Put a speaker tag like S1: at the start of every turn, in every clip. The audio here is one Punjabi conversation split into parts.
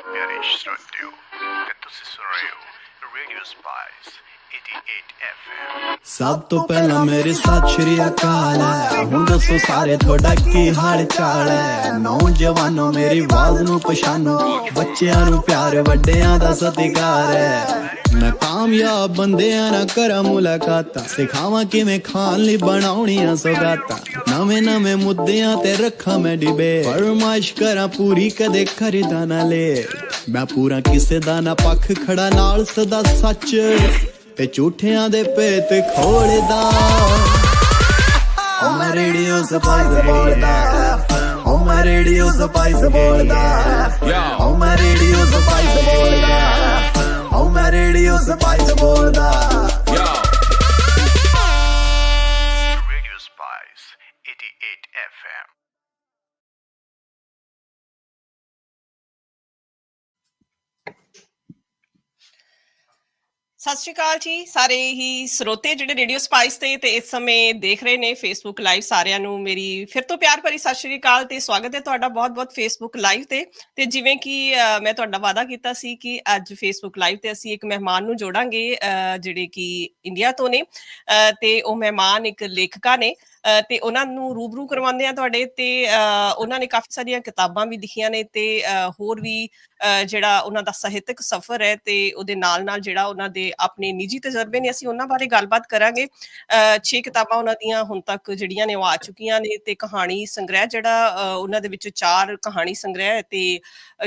S1: ਪਿਆਰੇ ਸਰੋਤਿਓ ਤੇ ਤੁਸੀਂ ਸੁਣ ਰਹੇ ਹੋ ਰੇਡੀਓ ਸਪਾਈਸ 88 FM
S2: ਸਭ ਤੋਂ ਪਹਿਲਾਂ ਮੇਰੇ ਸਤਿ ਸ਼੍ਰੀ ਅਕਾਲ ਹੈ। ਹੁਣ ਦੱਸੋ ਸਾਰੇ ਤੁਹਾਡਾ ਕੀ ਹਾਲ ਚਾਲ ਹੈ? ਨੌਜਵਾਨੋ, ਮੇਰੀ ਆਵਾਜ਼ ਨੂੰ ਪਛਾਣੋ ਬੱਚਿਆਂ ਨੂੰ ਪਿਆਰ, ਵੱਡਿਆਂ ਦਾ ਸਤਿਕਾਰ ਹੈ। ਮੈਂ ਕਾਮਯਾਬ ਬੰਦਿਆਂ ਨਾਲ ਕਰਾਂ ਮੁਲਾਕਾਤਾਂ। ਸਿਖਾਵਾਂ ਕਿਵੇਂ ਖਾਣ ਲਈ ਬਣਾਉਣੀਆਂ ਸੌਗਾਤਾਂ। ਨਵੇਂ ਨਵੇਂ ਮੁੱਦਿਆਂ ਤੇ ਰੱਖਾਂ ਮੈਂ ਡਿਬੇ ਫਰਮਾਇਸ਼ ਕਰਾਂ ਪੂਰੀ, ਕਦੇ ਖਰੀਦਾ ਨਾ ਲੈ। ਮੈਂ ਪੂਰਾ ਕਿਸੇ ਦਾ ਨਾ ਪੱਖ ਖੜਾ ਨਾਲ ਸਦਾ ਸੱਚ। ਤੇ ਝੂਠਿਆਂ ਦੇ ਭੇਤ ਖੋਲਦਾ ਓ ਮੈਂ ਰੇਡੀਓ ਸਪਾਈਸ ਬੋਲਦਾ। ਓ ਮੈਂ ਰੇਡੀਓ ਸਪਾਈਸ ਬੋਲਦਾ। ਓ ਮੈਂ ਰੇਡੀਓ ਸਪਾਈਸ ਬੋਲਦਾ। ਓ ਮੈਂ ਰੇਡੀਓ ਸਪਾਈਸ ਬੋਲਦਾ।
S3: ਸਤਿ ਸ਼੍ਰੀ ਅਕਾਲ ਜੀ ਸਾਰੇ ਹੀ ਸਰੋਤੇ ਜਿਹੜੇ ਰੇਡੀਓ ਸਪਾਈਸ ਤੇ ਤੇ ਇਸ ਸਮੇਂ ਦੇਖ ਰਹੇ ਨੇ ਫੇਸਬੁੱਕ ਲਾਈਵ ਸਾਰਿਆਂ ਨੂੰ ਮੇਰੀ ਫਿਰ ਤੋਂ ਪਿਆਰ ਭਰੀ ਸਤਿ ਸ਼੍ਰੀ ਅਕਾਲ ਤੇ ਸਵਾਗਤ ਹੈ ਤੁਹਾਡਾ ਬਹੁਤ-ਬਹੁਤ ਫੇਸਬੁੱਕ ਲਾਈਵ ਤੇ। ਤੇ ਜਿਵੇਂ ਕਿ ਮੈਂ ਤੁਹਾਡਾ ਵਾਅਦਾ ਕੀਤਾ ਸੀ ਕਿ ਅੱਜ ਫੇਸਬੁੱਕ ਲਾਈਵ ਤੇ ਅਸੀਂ ਇੱਕ ਮਹਿਮਾਨ ਨੂੰ ਜੋੜਾਂਗੇ ਜਿਹੜੇ ਕਿ ਇੰਡੀਆ ਤੋਂ ਨੇ। ਅ, ਤੇ ਉਹ ਮਹਿਮਾਨ ਇੱਕ ਲੇਖਕਾ ਨੇ। ਅ, ਤੇ ਉਹਨਾਂ ਨੂੰ ਰੂਬਰੂ ਕਰਵਾਉਂਦੇ ਆ ਤੁਹਾਡੇ ਤੇ। ਉਹਨਾਂ ਨੇ ਕਾਫੀ ਸਾਰੀਆਂ ਕਿਤਾਬਾਂ ਵੀ ਲਿਖੀਆਂ ਨੇ ਤੇ ਹੋਰ ਵੀ ਜਿਹੜਾ ਉਹਨਾਂ ਦਾ ਸਾਹਿਤਕ ਸਫ਼ਰ ਹੈ ਤੇ ਉਹਦੇ ਨਾਲ ਨਾਲ ਜਿਹੜਾ ਉਹਨਾਂ ਦੇ ਆਪਣੇ ਨਿੱਜੀ ਤਜਰਬੇ ਨੇ ਅਸੀਂ ਉਹਨਾਂ ਬਾਰੇ ਗੱਲਬਾਤ ਕਰਾਂਗੇ। ਅ, ਕਿਤਾਬਾਂ ਉਹਨਾਂ ਦੀਆਂ ਹੁਣ ਤੱਕ ਜਿਹੜੀਆਂ ਨੇ ਉਹ ਆ ਚੁੱਕੀਆਂ ਨੇ ਤੇ ਕਹਾਣੀ ਸੰਗ੍ਰਹਿ ਜਿਹੜਾ ਉਹਨਾਂ ਦੇ ਵਿੱਚ ਚਾਰ ਕਹਾਣੀ ਸੰਗ੍ਰਹਿ ਤੇ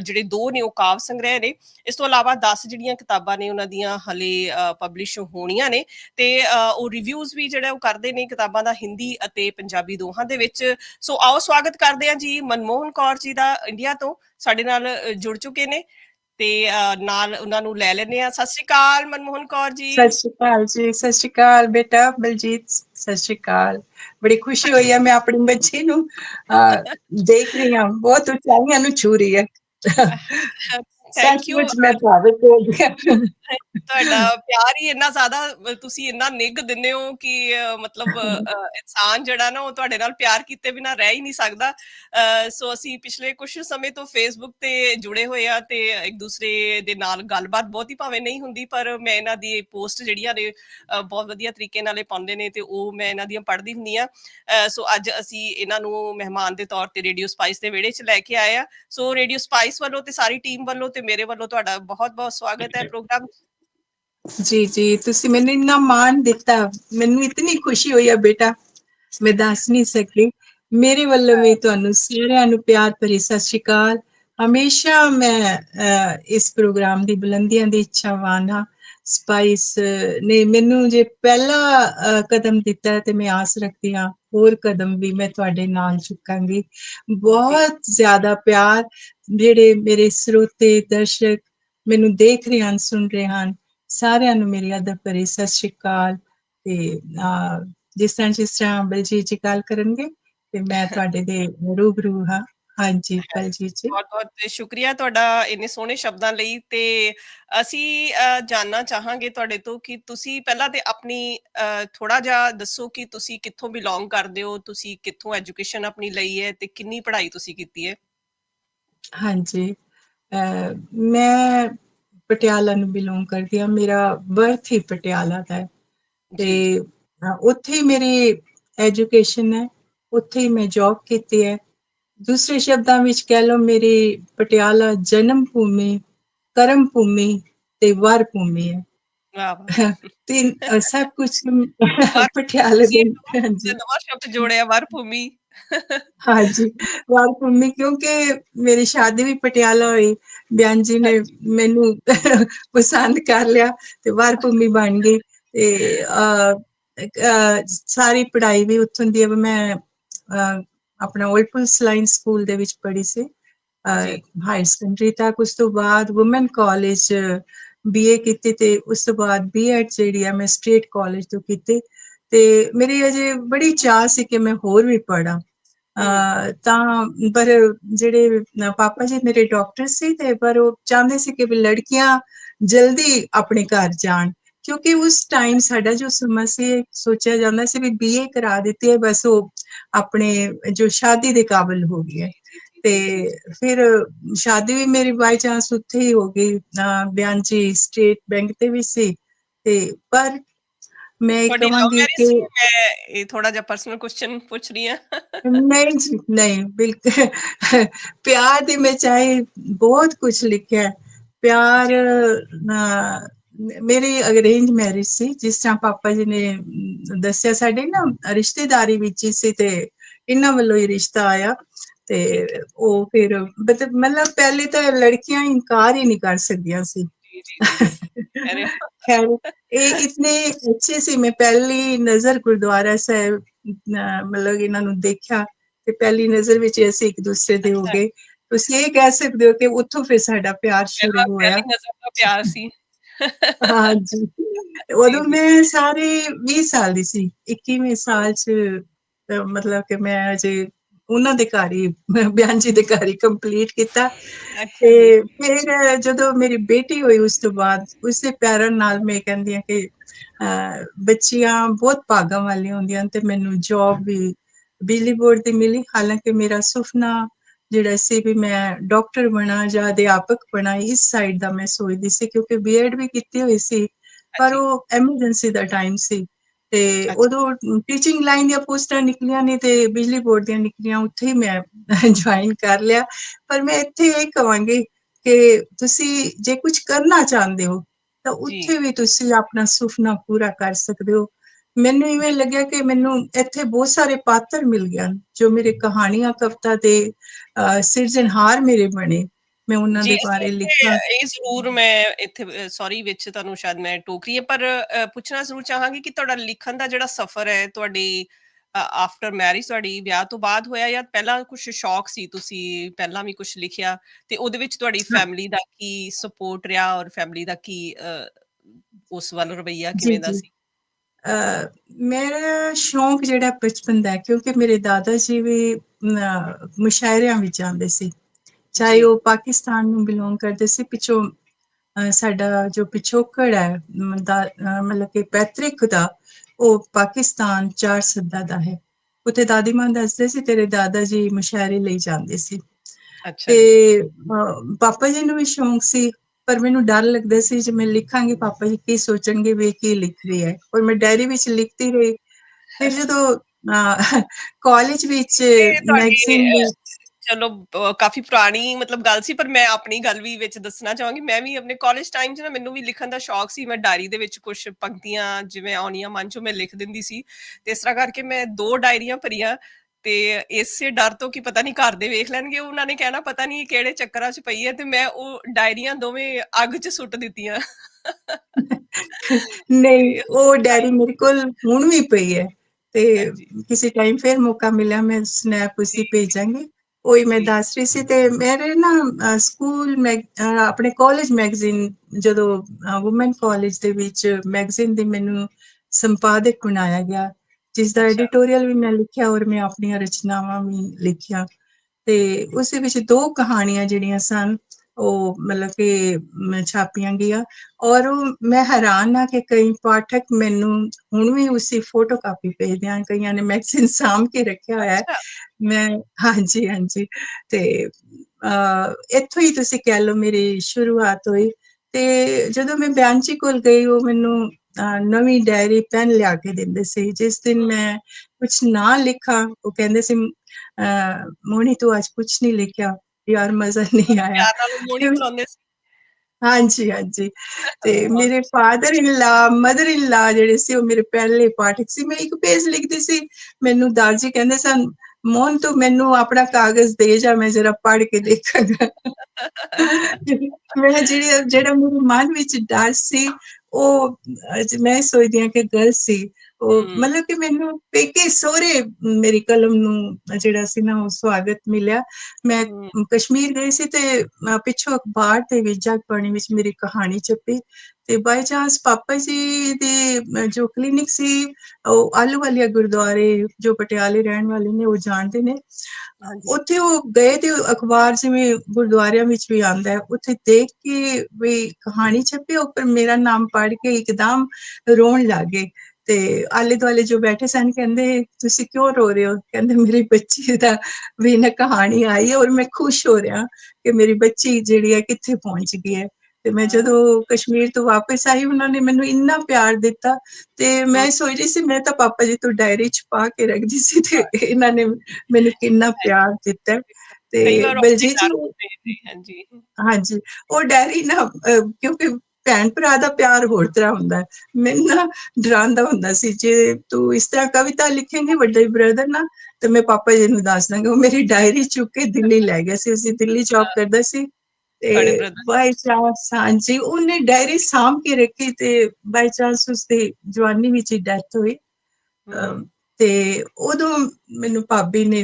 S3: ਜਿਹੜੇ ਦੋ ਨੇ ਉਹ ਕਾਵ ਸੰਗ੍ਰਹਿ ਨੇ। ਇਸ ਤੋਂ ਇਲਾਵਾ 10 ਜਿਹੜੀਆਂ ਕਿਤਾਬਾਂ ਨੇ ਉਹਨਾਂ ਦੀਆਂ ਹਲੇ ਪਬਲਿਸ਼ ਹੋਣੀਆਂ ਨੇ ਤੇ ਉਹ ਰਿਵਿਊਜ਼ ਵੀ ਜਿਹੜਾ ਉਹ ਕਰਦੇ ਨੇ ਕਿਤਾਬਾਂ ਦਾ ਹਿੰਦੀ ਅਤੇ ਪੰਜਾਬੀ ਦੋਹਾਂ ਦੇ ਵਿੱਚ। ਸੋ ਆਓ ਸਵਾਗਤ ਕਰਦੇ ਹਾਂ ਜੀ ਮਨਮੋਹਨ ਕੌਰ ਜੀ ਦਾ ਇੰਡੀਆ ਤੋਂ। ਸਾਡੇ ਨਾਲ ਜੁੜ ਚੁੱਕੇ ਨੇ। ਤੇ ਨਾਲ ਉਹਨਾਂ ਨੂੰ ਲੈ ਲੈਨੇ ਆ ਸਤਿ ਸ਼੍ਰੀ ਅਕਾਲ ਮਨਮੋਹਨ ਕੌਰ ਜੀ।
S4: ਸਤਿ ਸ਼੍ਰੀ ਅਕਾਲ ਜੀ। ਸਤਿ ਸ਼੍ਰੀ ਅਕਾਲ ਬੇਟਾ ਬਲਜੀਤ। ਸਤਿ ਸ਼੍ਰੀ ਅਕਾਲ। ਬੜੀ ਖੁਸ਼ੀ ਹੋਈ ਹੈ ਮੈਂ ਆਪਣੀ ਬੱਚੀ ਨੂੰ ਦੇਖ ਰਹੀ ਹਾਂ। ਬਹੁਤ ਉਚਾਈਆਂ ਨੂੰ ਛੂ ਰਹੀ ਹੈ।
S3: ਥੈਂਕ ਯੂ
S4: ਮੈਂ ਤੁਹਾਡੇ ਕੋਲ
S3: ਤੁਹਾਡਾ ਪਿਆਰ ਹੀ ਇੰਨਾ ਜ਼ਿਆਦਾ ਤੁਸੀਂ ਇੰਨਾ ਨਿੱਘ ਦਿੰਦੇ ਹੋ ਕਿ ਮਤਲਬ ਇਨਸਾਨ ਜਿਹੜਾ ਨਾ ਉਹ ਤੁਹਾਡੇ ਨਾਲ ਪਿਆਰ ਕੀਤੇ ਬਿਨਾ ਰਹਿ ਹੀ ਨਹੀਂ ਸਕਦਾ। ਸੋ ਅਸੀਂ ਪਿਛਲੇ ਕੁਝ ਸਮੇਂ ਤੋਂ ਫੇਸਬੁੱਕ ਤੇ ਜੁੜੇ ਹੋਏ ਆ ਤੇ ਇੱਕ ਦੂਸਰੇ ਦੇ ਨਾਲ ਗੱਲਬਾਤ ਬਹੁਤੀ ਭਾਵੇਂ ਨਹੀਂ ਹੁੰਦੀ ਪਰ ਮੈਂ ਇਹਨਾਂ ਦੀ ਪੋਸਟ ਜਿਹੜੀਆਂ ਨੇ ਬਹੁਤ ਵਧੀਆ ਤਰੀਕੇ ਨਾਲ ਇਹ ਪਾਉਂਦੇ ਨੇ ਤੇ ਉਹ ਮੈਂ ਇਹਨਾਂ ਦੀਆਂ ਪੜ੍ਹਦੀ ਹੁੰਦੀ ਆ ਸੋ ਅੱਜ ਅਸੀਂ ਇਹਨਾਂ ਨੂੰ ਮਹਿਮਾਨ ਦੇ ਤੌਰ ਤੇ ਰੇਡੀਓ ਸਪਾਈਸ ਦੇ ਵਿਹੜੇ 'ਚ ਲੈ ਕੇ ਆਏ ਆ ਸੋ ਰੇਡੀਓ ਸਪਾਈਸ ਵੱਲੋਂ ਤੇ ਸਾਰੀ ਟੀਮ ਵੱਲੋਂ ਤੇ ਮੇਰੇ ਵੱਲੋਂ ਤੁਹਾਡਾ ਬਹੁਤ-ਬਹੁਤ ਸਵਾਗਤ ਹੈ ਪ੍ਰੋਗਰਾਮ
S4: ਜੀ ਜੀ ਤੁਸੀਂ ਮੈਨੂੰ ਇੰਨਾ ਮਾਣ ਦਿੱਤਾ। ਮੈਨੂੰ ਇਤਨੀ ਖੁਸ਼ੀ ਹੋਈ ਆ ਬੇਟਾ। ਮੈਂ ਦੱਸ ਨਹੀਂ ਸਕਦੀ। ਮੇਰੇ ਵੱਲੋਂ ਵੀ ਤੁਹਾਨੂੰ ਸਾਰਿਆਂ ਨੂੰ ਪਿਆਰ ਭਰੀ ਸਤਿ ਸ਼੍ਰੀ ਅਕਾਲ। ਹਮੇਸ਼ਾ ਮੈਂ ਅਹ, ਇਸ ਪ੍ਰੋਗਰਾਮ ਦੀ ਬੁਲੰਦੀਆਂ ਦੀ ਇੱਛਾਵਾਨ ਹਾਂ ਸਪਾਈਸ ਨੇ ਮੈਨੂੰ ਜੇ ਪਹਿਲਾ ਕਦਮ ਦਿੱਤਾ ਤੇ ਮੈਂ ਆਸ ਰੱਖਦੀ ਹਾਂ ਹੋਰ ਕਦਮ ਵੀ ਮੈਂ ਤੁਹਾਡੇ ਨਾਲ ਚੁੱਕਾਂਗੀ। ਬਹੁਤ ਜ਼ਿਆਦਾ ਪਿਆਰ ਜਿਹੜੇ ਮੇਰੇ ਸਰੋਤੇ ਦਰਸ਼ਕ ਮੈਨੂੰ ਦੇਖ ਰਹੇ ਹਨ ਸੁਣ ਰਹੇ ਹਨ। ਸਾਰਿਆਂ ਨੂੰ ਮੇਰੀ ਅਦਬ ਭਰੀ ਸਤਿ ਸ਼੍ਰੀ ਅਕਾਲ। ਤੇ ਜਿਸ ਤਰ੍ਹਾਂ ਜਿਸ ਤਰ੍ਹਾਂ ਬਲਜੀਤ ਜੀ ਗੱਲ ਕਰਨਗੇ ਤੇ ਮੈਂ ਤੁਹਾਡੇ ਦੇ ਰੂਬਰੂ ਹਾਂ। ਹਾਂਜੀ ਬਲਜੀਤ ਜੀ
S3: ਬਹੁਤ ਬਹੁਤ ਸ਼ੁਕਰੀਆ ਤੁਹਾਡਾ ਇੰਨੇ ਸੋਹਣੇ ਸ਼ਬਦਾਂ ਲਈ। ਤੇ ਅਸੀਂ ਜਾਨਣਾ ਚਾਹਾਂਗੇ ਤੁਹਾਡੇ ਤੋਂ ਕਿ ਤੁਸੀਂ ਪਹਿਲਾਂ ਤੇ ਆਪਣੀ ਥੋੜਾ ਜਿਹਾ ਦੱਸੋ ਕਿ ਤੁਸੀਂ ਕਿੱਥੋਂ ਬਿਲੋਂਗ ਕਰਦੇ ਹੋ ਤੁਸੀਂ ਕਿੱਥੋਂ ਐਜੂਕੇਸ਼ਨ ਆਪਣੀ ਲਈ ਹੈ ਤੇ ਕਿੰਨੀ ਪੜ੍ਹਾਈ ਤੁਸੀਂ ਕੀਤੀ ਹੈ?
S4: ਹਾਂਜੀ ਮੈਂ ਪਟਿਆਲਾ ਨੂੰ ਬਿਲੋਂਗ ਕਰਦੀ ਹਾਂ ਮੇਰਾ ਬਰਥ ਹੀ ਪਟਿਆਲਾ ਦਾ ਹੈ। ਤੇ ਉੱਥੇ ਹੀ ਮੇਰੀ ਐਜੂਕੇਸ਼ਨ ਹੈ ਉੱਥੇ ਹੀ ਮੈਂ ਜੌਬ ਕੀਤੀ ਹੈ। ਦੂਸਰੇ ਸ਼ਬਦਾਂ ਵਿੱਚ ਕਹਿ ਲਓ ਮੇਰੀ ਪਟਿਆਲਾ ਜਨਮ ਭੂਮੀ ਕਰਮ ਭੂਮੀ ਤੇ ਵਰ ਭੂਮੀ ਹੈ।
S3: ਵਾਹ। ਵਾਹ
S4: ਤੇ ਅਹ, ਸਭ ਕੁਝ ਪਟਿਆਲੇ ਦੇ
S3: ਨਵਾਂ ਸ਼ਬਦ ਜੋੜਿਆ ਵਰ ਭੂਮੀ।
S4: ਹਾਂਜੀ। ਵਰ ਭੂਮੀ ਕਿਉਂਕਿ ਮੇਰੀ ਸ਼ਾਦੀ ਵੀ ਪਟਿਆਲਾ ਹੋਈ। ਬਿਆਨ ਜੀ ਨੇ ਮੈਨੂੰ ਪਸੰਦ ਕਰ ਲਿਆ ਤੇ ਵਰ ਭੂਮੀ ਬਣ ਗਈ। ਤੇ ਸਾਰੀ ਪੜ੍ਹਾਈ ਵੀ ਉੱਥੋਂ ਦੀ ਮੈਂ ਆਪਣਾ 올ਡ ਪੁਲਿਸ ਲਾਈਨ ਸਕੂਲ ਦੇ ਵਿੱਚ ਪੜ੍ਹੀ ਸੀ। ਹਾਈ ਸੈਕੰਡਰੀ ਤੱਕ। ਉਸ ਤੋਂ ਬਾਅਦ ਔਮਨ ਕਾਲਜ ਬੀਏ ਕੀਤੀ ਤੇ ਉਸ ਤੋਂ ਬਾਅਦ ਬੀਐਡ ਜਿਹੜੀ ਹੈ ਮੈਂ ਸਟੇਟ ਕਾਲਜ ਤੋਂ ਕੀਤੀ। ਤੇ ਮੇਰੀ ਅਜੇ ਬੜੀ ਚਾਹ ਸੀ ਕਿ ਮੈਂ ਹੋਰ ਵੀ ਪੜਾਂ ਤਾਂ ਪਰ ਜਿਹੜੇ ਪਾਪਾ ਜੀ ਮੇਰੇ ਡਾਕਟਰ ਸੀ ਤੇ ਪਰ ਉਹ ਚਾਹੁੰਦੇ ਸੀ ਕਿ ਵੀ ਲੜਕੀਆਂ ਜਲਦੀ ਆਪਣੇ ਘਰ ਜਾਣ, ਕਿਉਂਕਿ ਉਸ ਟਾਈਮ ਸਾਡਾ ਜੋ ਸਮਾਂ ਸੀ, ਸੋਚਿਆ ਜਾਂਦਾ ਸੀ ਵੀ ਬੀਏ ਕਰਾ ਦਿੱਤੀ ਹੈ, ਬਸ ਉਹ ਆਪਣੇ ਜੋ ਸ਼ਾਦੀ ਦੇ ਕਾਬਿਲ ਹੋ ਗਈ ਹੈ। ਤੇ ਫਿਰ ਸ਼ਾਦੀ ਵੀ ਮੇਰੀ ਬਾਈ ਚਾਂਸ ਉੱਥੇ ਹੀ ਹੋ ਗਈ, ਅਹ ਬਿਆੰਚੀ ਸਟੇਟ ਬੈਂਕ ਤੇ ਵੀ ਸੀ। ਤੇ ਪਰ ਮੈਂ ਕਹਾਂਗੀ ਕਿ
S3: ਮੈਂ ਇਹ ਥੋੜਾ ਜਿਹਾ ਪਰਸਨਲ ਕੁਐਸਚਨ ਪੁੱਛ ਰਹੀ ਹਾਂ
S4: ਨਹੀਂ ਨਹੀਂ ਬਿਲਕੁਲ ਪਿਆਰ ਦੀ ਮੈਂ ਚਾਹੇ ਬਹੁਤ ਕੁਝ ਲਿਖਿਆ। ਪਿਆਰ ਮੇਰੀ ਅਰੇਂਜ ਮੈਰਿਜ ਸੀ ਜਿਸ ਤਰ੍ਹਾਂ ਪਾਪਾ ਜੀ ਨੇ ਦੱਸਿਆ ਸਾਡੇ ਨਾ ਰਿਸ਼ਤੇਦਾਰੀ ਵਿੱਚ ਹੀ ਸੀ ਤੇ ਇਹਨਾਂ ਵੱਲੋਂ ਹੀ ਰਿਸ਼ਤਾ ਆਇਆ ਤੇ ਉਹ ਫਿਰ ਮਤਲਬ ਪਹਿਲੇ ਤਾਂ ਲੜਕੀਆਂ ਇਨਕਾਰ ਹੀ ਨਹੀਂ ਕਰ ਸਕਦੀਆਂ ਸੀ ਇਹ ਇਤਨੇ ਅੱਛੇ ਸੀ ਮੈਂ ਪਹਿਲੀ ਨਜ਼ਰ ਗੁਰਦੁਆਰਾ ਸਾਹਿਬ ਅਹ, ਮਤਲਬ ਇਹਨਾਂ ਨੂੰ ਦੇਖਿਆ ਤੇ ਪਹਿਲੀ ਨਜ਼ਰ ਵਿੱਚ ਹੀ ਅਸੀਂ ਇੱਕ ਦੂਸਰੇ ਦੇ ਹੋ
S3: ਅੱਛਾ।
S4: ਗਏ ਤੁਸੀਂ ਇਹ ਕਹਿ ਸਕਦੇ ਹੋ ਕਿ ਉੱਥੋਂ ਫਿਰ ਸਾਡਾ ਪਿਆਰ ਸ਼ੁਰੂ ਹੋਇਆ
S3: ਪਹਿਲੀ ਨਜ਼ਰ ਦਾ ਪਿਆਰ ਸੀ
S4: ਹਾਂਜੀ ਉਦੋਂ ਮੈਂ ਸਾਰੇ 20 ਸਾਲ ਦੀ ਸੀ 21ਵੇਂ ਸਾਲ ਚ ਮਤਲਬ ਕਿ ਮੈਂ ਅਜੇ ਉਹਨਾਂ ਦੇ ਘਰ ਹੀ ਬਿਆਨ ਜੀ ਦੇ ਘਰ ਹੀ ਕੰਪਲੀਟ ਕੀਤਾ। ਤੇ ਫਿਰ ਜਦੋਂ ਮੇਰੀ ਬੇਟੀ ਹੋਈ ਉਸ ਤੋਂ ਬਾਅਦ ਉਸੇ ਪਿਆਰ ਨਾਲ ਮੈਂ ਕਹਿੰਦੀ ਹਾਂ ਕਿ ਬੱਚੀਆਂ ਬਹੁਤ ਭਾਗਾਂ ਵਾਲੀਆਂ ਹੁੰਦੀਆਂ ਤੇ ਮੈਨੂੰ ਜੌਬ ਵੀ ਬਿਜਲੀ ਬੋਰਡ ਦੀ ਮਿਲੀ। ਹਾਲਾਂਕਿ ਮੇਰਾ ਸੁਪਨਾ ਜਿਹੜਾ ਸੀ ਵੀ ਮੈਂ ਡਾਕਟਰ ਬਣਾ ਜਾਂ ਅਧਿਆਪਕ ਬਣਾ ਇਸ ਸਾਈਡ ਦਾ ਮੈਂ ਸੋਚਦੀ ਸੀ ਕਿਉਂਕਿ ਬੀਐਡ ਵੀ ਕੀਤੀ ਹੋਈ ਸੀ। ਪਰ। ਉਹ ਐਮਰਜੈਂਸੀ ਦਾ ਟਾਈਮ ਸੀ। ਤੇ। ਉਦੋਂ ਟੀਚਿੰਗ ਲਾਈਨ ਦੀਆਂ ਪੋਸਟਾਂ ਨਿਕਲੀਆਂ ਨਹੀਂ ਤੇ ਬਿਜਲੀ ਬੋਰਡ ਦੀਆਂ ਨਿਕਲੀਆਂ ਉੱਥੇ ਹੀ ਮੈਂ ਜੁਆਇਨ ਕਰ ਲਿਆ ਪਰ ਮੈਂ ਇੱਥੇ ਇਹ ਕਹਾਂਗੀ ਕਿ ਤੁਸੀਂ ਜੇ ਕੁਝ ਕਰਨਾ ਚਾਹੁੰਦੇ ਹੋ ਤਾਂ। ਉੱਥੇ ਵੀ ਤੁਸੀਂ ਆਪਣਾ ਸੁਪਨਾ ਪੂਰਾ ਕਰ ਸਕਦੇ ਹੋ ਮੈਨੂੰ ਇਵੇਂ ਲੱਗਿਆ ਕਿ ਮੈਨੂੰ ਇੱਥੇ ਬਹੁਤ ਸਾਰੇ ਪਾਤਰ ਮਿਲ ਗਏ ਜੋ ਮੇਰੇ ਕਹਾਣੀਆਂ ਕਵਿਤਾ ਦੇ ਸਿਰਜਣਹਾਰ ਮੇਰੇ ਬਣੇ ਮੈਂ ਉਹਨਾਂ ਦੇ ਬਾਰੇ ਲਿਖਾਂ।
S3: ਇਹ ਜ਼ਰੂਰ ਮੈਂ ਇੱਥੇ ਸੌਰੀ ਵਿੱਚ ਤੁਹਾਨੂੰ ਸ਼ਾਇਦ ਮੈਂ ਟੋਕ ਰਹੀ ਹਾਂ ਪਰ ਪੁੱਛਣਾ ਜ਼ਰੂਰ ਚਾਹਾਂਗੀ ਕਿ ਤੁਹਾਡਾ ਲਿਖਣ ਦਾ ਜਿਹੜਾ ਸਫ਼ਰ ਹੈ ਤੁਹਾਡੀ ਆਫਟਰ ਮੈਰਿਜ ਤੁਹਾਡੀ ਵਿਆਹ ਤੋਂ ਬਾਅਦ ਹੋਇਆ ਜਾਂ ਪਹਿਲਾਂ ਕੁਝ ਸ਼ੌਕ ਸੀ ਤੁਸੀਂ ਪਹਿਲਾਂ ਵੀ ਕੁਝ ਲਿਖਿਆ ਤੇ ਉਹਦੇ ਵਿੱਚ ਤੁਹਾਡੀ ਫੈਮਿਲੀ ਦਾ ਕੀ ਸਪੋਰਟ ਰਿਹਾ ਔਰ ਫੈਮਿਲੀ ਦਾ ਕੀ ਉਸ ਵੱਲ ਰਵਈਆ ਕਿਵੇਂ ਦਾ। ਸੀ?
S4: ਮੇਰਾ ਸ਼ੌਂਕ ਜਿਹੜਾ ਬਚਪਨ ਦਾ ਕਿਉਂਕਿ ਮੇਰੇ ਦਾਦਾ ਜੀ ਵੀ ਮੁਸ਼ਾਇਰਿਆਂ ਵਿੱਚ ਜਾਂਦੇ ਸੀ। ਚਾਹੇ। ਉਹ ਪਾਕਿਸਤਾਨ ਨੂੰ ਬਿਲੋਂਗ ਕਰਦੇ ਸੀ ਪਿੱਛੋਂ ਸਾਡਾ ਜੋ ਪਿਛੋਕੜ ਹੈ ਮਤਲਬ ਕਿ ਪੈਤ੍ਰਿਕ ਦਾ ਉਹ ਪਾਕਿਸਤਾਨ ਚਾਰ ਸੱਦਾ ਦਾ ਹੈ। ਉੱਥੇ ਦਾਦੀ ਮਾਂ ਦੱਸਦੇ ਸੀ ਤੇਰੇ ਦਾਦਾ ਜੀ ਮੁਸ਼ਾਇਰੇ ਲਈ ਜਾਂਦੇ ਸੀ।
S3: ਅੱਛਾ
S4: ਤੇ ਪਾਪਾ ਜੀ ਨੂੰ ਵੀ ਸ਼ੌਂਕ ਸੀ ਪਰ ਮੈਨੂੰ ਡਰ ਲੱਗਦਾ ਸੀ ਜੇ ਮੈਂ ਲਿਖਾਂਗੀ ਪਾਪਾ ਜੀ ਕੀ ਸੋਚਣਗੇ ਵੀ ਕੀ ਲਿਖ ਰਹੀ ਹੈ। ਔਰ ਮੈਂ ਡਾਇਰੀ ਵਿੱਚ ਲਿਖਦੀ ਰਹੀ। ਫਿਰ ਜਦੋਂ ਕਾਲਜ ਵਿੱਚ ਮੈਗਜ਼ੀਨ
S3: ਅ, ਚਲੋ ਅ, ਕਾਫੀ ਪੁਰਾਣੀ ਮਤਲਬ ਗੱਲ ਸੀ ਪਰ ਮੈਂ ਆਪਣੀ ਗੱਲ ਵੀ ਵਿੱਚ ਦੱਸਣਾ ਚਾਹਾਂਗੀ। ਮੈਂ ਵੀ ਆਪਣੇ ਕਾਲਜ ਟਾਈਮ 'ਚ ਨਾ ਮੈਨੂੰ ਵੀ ਲਿਖਣ ਦਾ ਸ਼ੌਕ ਸੀ। ਮੈਂ ਡਾਇਰੀ ਦੇ ਵਿੱਚ ਕੁਝ ਪੰਕਤੀਆਂ ਜਿਵੇਂ ਆਉਣੀਆਂ ਮਨ 'ਚੋਂ ਮੈਂ ਲਿਖ ਦਿੰਦੀ ਸੀ। ਤੇ ਇਸ ਤਰ੍ਹਾਂ ਕਰਕੇ ਮੈਂ ਦੋ ਡਾਇਰੀਆਂ ਭਰੀਆਂ ਤੇ ਇਸੇ ਡਰ ਤੋਂ ਕਿ ਪਤਾ ਨਹੀਂ ਘਰ ਦੇ ਵੇਖ ਲੈਣਗੇ। ਉਹਨਾਂ ਨੇ ਕਹਿਣਾ ਪਤਾ ਨਹੀਂ ਕਿਹੜੇ ਚੱਕਰਾਂ 'ਚ ਪਈ ਹੈ। ਤੇ ਮੈਂ ਉਹ ਡਾਇਰੀਆਂ ਦੋਵੇਂ ਅੱਗ 'ਚ ਸੁੱਟ ਦਿੱਤੀਆਂ।
S4: ਨਹੀਂ ਉਹ ਡਾਇਰੀ ਮੇਰੇ ਕੋਲ ਹੁਣ ਵੀ ਪਈ ਹੈ। ਤੇ
S3: ਹਾਂਜੀ।
S4: ਕਿਸੇ ਟਾਈਮ ਫਿਰ ਮੌਕਾ ਮਿਲਿਆ ਮੈਂ ਸਨੈਪ ਉਸੇ
S3: ਜੀ।
S4: ਭੇਜਾਂਗੀ। ਉਹੀ ਮੈਂ। ਦੱਸ ਰਹੀ ਸੀ ਤੇ ਮੇਰੇ ਨਾ ਸਕੂਲ ਅਹ, ਆਪਣੇ ਕਾਲਜ ਮੈਗਜ਼ੀਨ ਜਦੋਂ ਔਮਨ ਕਾਲਜ ਦੇ ਵਿੱਚ ਮੈਗਜ਼ੀਨ ਦੀ ਮੈਨੂੰ ਸੰਪਾਦਕ ਬਣਾਇਆ ਗਿਆ ਜਿਸ ਦਾ। ਐਡੀਟੋਰੀਅਲ ਵੀ ਮੈਂ ਲਿਖਿਆ ਔਰ ਮੈਂ ਆਪਣੀਆਂ ਰਚਨਾਵਾਂ ਵੀ ਲਿਖੀਆਂ ਤੇ ਉਸ ਵਿੱਚ ਦੋ ਕਹਾਣੀਆਂ ਜਿਹੜੀਆਂ ਸਨ ਉਹ ਮਤਲਬ ਕਿ ਮ, ਛਾਪੀਆਂ ਗਈਆਂ ਔਰ ਉਹ ਮੈਂ ਹੈਰਾਨ ਆ ਕਿ ਕਈ ਪਾਠਕ ਮੈਨੂੰ ਹੁਣ ਵੀ ਉਸੇ ਫੋਟੋ ਕਾਪੀ ਭੇਜਦੇ ਹਨ ਕਈਆਂ ਨੇ ਮੈਗਜ਼ੀਨ ਸਾਂਭ ਕੇ ਰੱਖਿਆ ਹੋਇਆ ਹੈ। ਮੈਂ ਹਾਂਜੀ ਹਾਂਜੀ। ਤੇ ਇੱਥੋਂ ਹੀ ਤੁਸੀਂ ਕਹਿ ਲਓ ਮੇਰੀ ਸ਼ੁਰੂਆਤ ਹੋਈ। ਤੇ ਜਦੋਂ ਮੈਂ ਬਿਆਨਚੀ ਕੋਲ ਗਈ ਉਹ ਮੈਨੂੰ ਨਵੀਂ ਡਾਇਰੀ ਪੈਨ ਲਿਆ ਕੇ ਦਿੰਦੇ ਸੀ। ਜਿਸ ਦਿਨ ਮੈਂ ਕੁਝ ਨਾ ਲਿਖਾਂ ਉਹ ਕਹਿੰਦੇ ਸੀ ਮੋਹਣੀ ਤੂੰ ਅੱਜ ਕੁਝ ਨਹੀਂ ਲਿਖਿਆ। ਯਾਰ ਮਜ਼ਾ ਨਹੀਂ ਆਇਆ।
S3: ਮੋਣੀ ਬੁਲਾਉਂਦੇ ਸੀ।
S4: ਹਾਂਜੀ ਹਾਂਜੀ। ਤੇ ਮੇਰੇ father in law mother in ਲਾ ਜਿਹੜੇ ਸੀ ਉਹ ਮੇਰੇ ਪਹਿਲੇ ਪਾਠਕ ਸੀ। ਮੈਂ ਇੱਕ ਪੇਜ ਲਿਖਦੀ ਸੀ। ਮੈਨੂੰ ਦਾਦੀ ਕਹਿੰਦੇ ਸਨ ਮੋਹਨ ਤੂੰ ਮੈਨੂੰ ਆਪਣਾ ਕਾਗਜ਼ ਦੇ ਜਾ ਮੈਂ ਜਰਾ ਪੜ੍ਹ ਕੇ ਦੇਖਾਂਗਾ। ਮੈਂ ਜਿਹੜੀ ਜਿਹੜਾ ਮੇਰੇ ਮਨ ਵਿੱਚ ਡਰ ਸੀ ਉਹ ਮੈਂ ਸੋਚਦੀ ਹਾਂ ਕਿ ਗਲਤ ਸੀ। ਉਹ। ਮਤਲਬ ਕਿ ਮੈਨੂੰ ਪੇਕੇ ਸੋਹਰੇ ਮੇਰੀ ਕਲਮ ਨੂੰ ਜਿਹੜਾ ਸੀ ਨਾ ਉਹ ਸਵਾਗਤ ਮਿਲਿਆ। ਮੈਂ ਕਸ਼ਮੀਰ ਗਈ ਸੀ ਤੇ ਪਿੱਛੋਂ ਅਖਬਾਰ ਦੇ ਵਿੱਚ ਜਗ ਪਾਣੀ ਵਿੱਚ ਮੇਰੀ ਕਹਾਣੀ ਛਪੀ। ਤੇ ਬਾਈ ਚਾਂਸ ਪਾਪਾ ਜੀ ਦੇ ਜੋ ਕਲੀਨਿਕ ਸੀ ਉਹ ਆਲੂ ਵਾਲੀਆ ਗੁਰਦੁਆਰੇ ਜੋ ਪਟਿਆਲੇ ਰਹਿਣ ਵਾਲੇ ਨੇ ਉਹ ਜਾਣਦੇ ਨੇ। ਉੱਥੇ ਉਹ ਗਏ ਤੇ ਅਖਬਾਰ ਜਿਵੇਂ ਗੁਰਦੁਆਰਿਆਂ ਵਿੱਚ ਵੀ ਆਉਂਦਾ ਹੈ ਉੱਥੇ ਦੇਖ ਕੇ ਵੀ ਕਹਾਣੀ ਛਪੀ ਉੱਪਰ ਮੇਰਾ ਨਾਮ ਪੜ੍ਹ ਕੇ ਇੱਕਦਮ ਰੋਣ ਲੱਗ ਤੇ ਆਲੇ ਦੁਆਲੇ ਜੋ ਬੈਠੇ ਸਨ ਕਹਿੰਦੇ ਤੁਸੀਂ ਕਿਉਂ ਰੋ ਰਹੇ ਹੋ? ਕਹਿੰਦੇ ਮੇਰੀ ਬੱਚੀ ਦਾ ਵੀ ਨਾ ਕਹਾਣੀ ਆਈ ਹੈ ਔਰ ਮੈਂ ਖੁਸ਼ ਹੋ ਰਿਹਾ ਕਿ ਮੇਰੀ ਬੱਚੀ ਜਿਹੜੀ ਹੈ ਕਿੱਥੇ ਪਹੁੰਚ ਗਈ ਹੈ। ਤੇ ਮੈਂ ਜਦੋਂ ਕਸ਼ਮੀਰ ਤੋਂ ਵਾਪਸ ਆਈ ਉਹਨਾਂ ਨੇ ਮੈਨੂੰ ਇੰਨਾ ਪਿਆਰ ਦਿੱਤਾ ਤੇ ਮੈਂ ਸੋਚ ਰਹੀ ਸੀ ਮੈਂ ਤਾਂ ਪਾਪਾ ਜੀ ਤੋਂ ਡਾਇਰੀ ਚ ਪਾ ਕੇ ਰੱਖਦੀ ਸੀ ਤੇ ਇਹਨਾਂ ਨੇ ਮੈਨੂੰ ਕਿੰਨਾ ਪਿਆਰ ਦਿੱਤਾ ਤੇ ਬਲਜੀਤ ਜੀ
S3: ਹਾਂਜੀ।
S4: ਹਾਂਜੀ ਉਹ ਡੈਰੀ ਨਾ ਕਿਉਂਕਿ ਭੈਣ ਭਰਾ ਦਾ ਪਿਆਰ ਹੋਰ ਤਰ੍ਹਾਂ ਹੁੰਦਾ ਹੈ। ਮੈਨੂੰ ਨਾ ਡਰਾਉਂਦਾ ਹੁੰਦਾ ਸੀ ਜੇ ਤੂੰ ਇਸ ਤਰ੍ਹਾਂ ਕਵਿਤਾ ਲਿਖੇਂਗੇ ਵੱਡੇ ਬ੍ਰਦਰ ਨਾ ਤੇ ਮੈਂ ਪਾਪਾ ਜੀ ਨੂੰ ਦੱਸ ਦਾਂਗਾ ਉਹ ਮੇਰੀ ਡਾਇਰੀ ਚੁੱਕ ਕੇ ਦਿੱਲੀ ਲੈ ਗਿਆ ਸੀ ਅਸੀਂ ਦਿੱਲੀ ਜੌਬ ਕਰਦਾ ਸੀ? ਬਾਈ ਚਾਂਸ ਹਾਂਜੀ ਉਹਨੇ ਡਾਇਰੀ ਸਾਂਭ ਕੇ ਰੱਖੀ ਤੇ ਬਾਈ ਚਾਂਸ ਉਸਦੀ ਜਵਾਨੀ ਵਿੱਚ ਹੀ ਡੈਥ ਹੋਈ। ਤੇ ਉਦੋਂ ਮੈਨੂੰ ਭਾਬੀ ਨੇ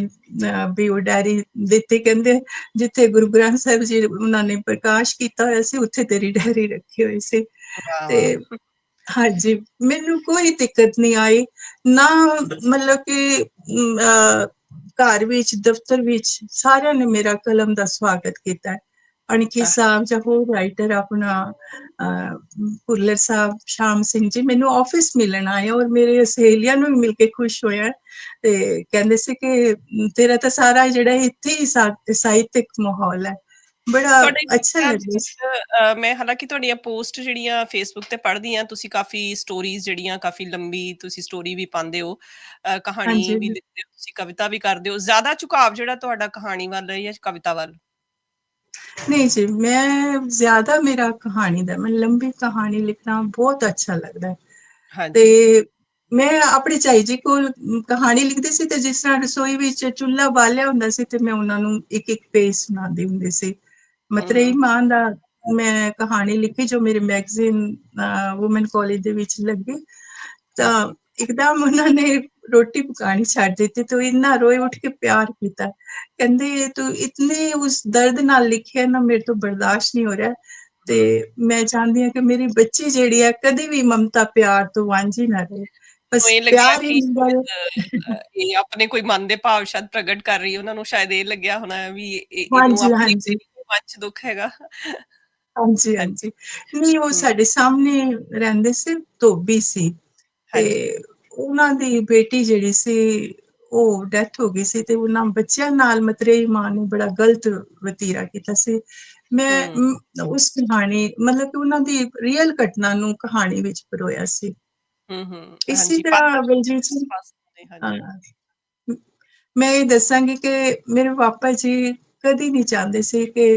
S4: ਵੀ ਉਹ ਡਾਇਰੀ ਦਿੱਤੀ ਕਹਿੰਦੇ ਜਿੱਥੇ ਗੁਰੂ ਗ੍ਰੰਥ ਸਾਹਿਬ ਜੀ ਉਹਨਾਂ ਨੇ ਪ੍ਰਕਾਸ਼ ਕੀਤਾ ਹੋਇਆ ਸੀ ਉੱਥੇ ਤੇਰੀ ਡਾਇਰੀ ਰੱਖੀ ਹੋਈ ਸੀ। ਤੇ ਹਾਂਜੀ ਮੈਨੂੰ ਕੋਈ ਦਿੱਕਤ ਨਹੀਂ ਆਈ। ਨਾ ਮਤਲਬ ਕਿ ਘਰ ਵਿੱਚ ਦਫ਼ਤਰ ਵਿੱਚ ਸਾਰਿਆਂ ਨੇ ਮੇਰਾ ਕਲਮ ਦਾ ਸਵਾਗਤ ਕੀਤਾ।
S3: ਅੱਛਾ।
S4: ਸਾਹਿਬ ਜਾਂ ਹੋਰ ਰਾਈਟਰ ਆਪਣਾ ਭੁੱਲਰ ਸਾਹਿਬ ਸ਼ਾਮ ਸਿੰਘ ਜੀ ਮੈਨੂੰ ਆਫਿਸ ਮਿਲਣ ਆਏ ਔਰ ਮੇਰੇ ਸਹੇਲੀਆਂ ਨੂੰ ਮਿਲ ਕੇ ਖੁਸ਼ ਹੋਇਆ ਤੇ ਕਹਿੰਦੇ ਸੀ ਕਿ ਤੇਰਾ ਤਾਂ ਸਾਰਾ ਜਿਹੜਾ ਇੱਥੇ ਹੀ ਸਾਹਿਤਿਕ ਮਾਹੌਲ ਹੈ ਬੜਾ ਅੱਛਾ
S3: ਅਹ, ਮੈਂ ਹਾਲਾਂਕਿ ਤੁਹਾਡੀਆਂ ਪੋਸਟ ਜਿਹੜੀਆਂ ਫੇਸਬੁੱਕ ਤੇ ਪੜ੍ਹਦੀ ਆ ਤੁਸੀਂ ਕਾਫੀ ਸਟੋਰੀਜ਼ ਜਿਹੜੀਆਂ ਕਾਫੀ ਲੰਬੀ ਤੁਸੀਂ ਸਟੋਰੀ ਵੀ ਪਾਉਂਦੇ ਹੋ ਕਹਾਣੀ। ਵੀ ਲਿਖਦੇ ਹੋ ਤੁਸੀਂ ਕਵਿਤਾ ਵੀ ਕਰਦੇ ਹੋ ਜ਼ਿਆਦਾ ਝੁਕਾਵ ਜਿਹੜਾ ਤੁਹਾਡਾ ਕਹਾਣੀ ਵੱਲ ਹੈ ਜਾਂ ਕਵਿਤਾ ਵੱਲ
S4: ਨਹੀਂ ਜੀ ਮੈਂ ਜ਼ਿਆਦਾ ਮੇਰਾ ਕਹਾਣੀ ਦਾ ਮੈਂ ਲੰਬੀ ਕਹਾਣੀ ਲਿਖਣਾ ਬਹੁਤ ਅੱਛਾ ਲੱਗਦਾ। ਹੈ ਤੇ ਮੈਂ ਆਪਣੇ ਚਾਈ ਜੀ ਕੋਲ ਕਹਾਣੀ ਲਿਖਦੀ ਸੀ ਤੇ ਜਿਸ ਤਰ੍ਹਾਂ ਰਸੋਈ ਵਿੱਚ ਚੁੱਲ੍ਹਾ ਬਾਲਿਆ ਹੁੰਦਾ ਸੀ ਤੇ ਮੈਂ ਉਹਨਾਂ ਨੂੰ ਇੱਕ ਇੱਕ ਪੇਜ ਸੁਣਾਉਂਦੀ ਹੁੰਦੀ ਸੀ। ਮਤਰੇਈ। ਮਾਂ ਦਾ ਮੈਂ ਕਹਾਣੀ ਲਿਖੀ ਜੋ ਮੇਰੇ ਮੈਗਜ਼ੀਨ ਔਮਨ ਕਾਲਜ ਦੇ ਵਿੱਚ ਲੱਗੀ। ਤਾਂ ਇੱਕਦਮ ਉਹਨਾਂ ਨੇ ਰੋਟੀ ਪਕਾਣੀ ਛੱਡ ਦਿੱਤੀ ਤੇ ਇੰਨਾ ਰੋਏ ਉੱਠ ਕੇ ਪਿਆਰ ਕੀਤਾ। ਕਹਿੰਦੇ ਤੂੰ ਇਤਨੇ ਉਸ ਦਰਦ ਨਾਲ ਲਿਖਿਆ ਨਾ ਮੇਰੇ ਤੋਂ ਬਰਦਾਸ਼ਤ ਨਹੀਂ ਹੋ ਰਿਹਾ। ਤੇ ਮੈਂ ਚਾਹੁੰਦੀ ਹਾਂ ਕਿ ਮੇਰੀ ਬੱਚੀ ਜਿਹੜੀ ਹੈ ਕਦੇ ਵੀ ਮਮਤਾ ਪਿਆਰ ਤੋਂ ਵਾਂਝੀ ਨਾ ਰਹੇ। ਬਸ ਪਿਆਰ ਹੀ
S3: ਇਹ ਆਪਣੇ ਕੋਈ ਮਨ ਦੇ ਭਾਵ ਸ਼ਾਇਦ ਪ੍ਰਗਟ ਕਰ ਰਹੀ ਉਹਨਾਂ ਨੂੰ ਸ਼ਾਇਦ ਇਹ ਲੱਗਿਆ ਹੋਣਾ ਵੀ ਇਹ- ਇਹਨੂੰ ਆਪਣੇ
S4: ਹਾਂਜੀ।
S3: ਮਨ ਚ ਦੁੱਖ ਹੈਗਾ।
S4: ਹਾਂਜੀ ਹਾਂਜੀ। ਨਹੀਂ ਉਹ ਸਾਡੇ ਸਾਹਮਣੇ ਰਹਿੰਦੇ ਸੀ ਧੋਬੀ ਸੀ। ਤੇ ਉਹਨਾਂ ਦੀ ਬੇਟੀ ਜਿਹੜੀ ਸੀ ਉਹ ਡੈਥ ਹੋ ਗਈ ਸੀ ਤੇ ਉਹਨਾਂ ਬੱਚਿਆਂ ਨਾਲ ਮਤਰੇਈ ਮਾਂ ਨੇ ਬੜਾ ਗਲਤ ਵਤੀਰਾ ਕੀਤਾ ਸੀ। ਮੈਂ ਉਸ ਕਹਾਣੀ ਮਤਲਬ ਕਿ ਉਹਨਾਂ ਦੀ ਰੀਅਲ ਘਟਨਾ ਨੂੰ ਕਹਾਣੀ ਵਿੱਚ ਪਰੋਇਆ ਸੀ।
S3: ਹੂੰ ਹੂੰ
S4: ਇਸੇ ਤਰ੍ਹਾਂ ਬਲਜੀਤ ਸਿੰਘ। ਮੈਂ ਇਹ ਦੱਸਾਂਗੀ ਕਿ ਮੇਰੇ ਪਾਪਾ ਜੀ ਕਦੀ ਨਹੀਂ ਚਾਹੁੰਦੇ ਸੀ ਕਿ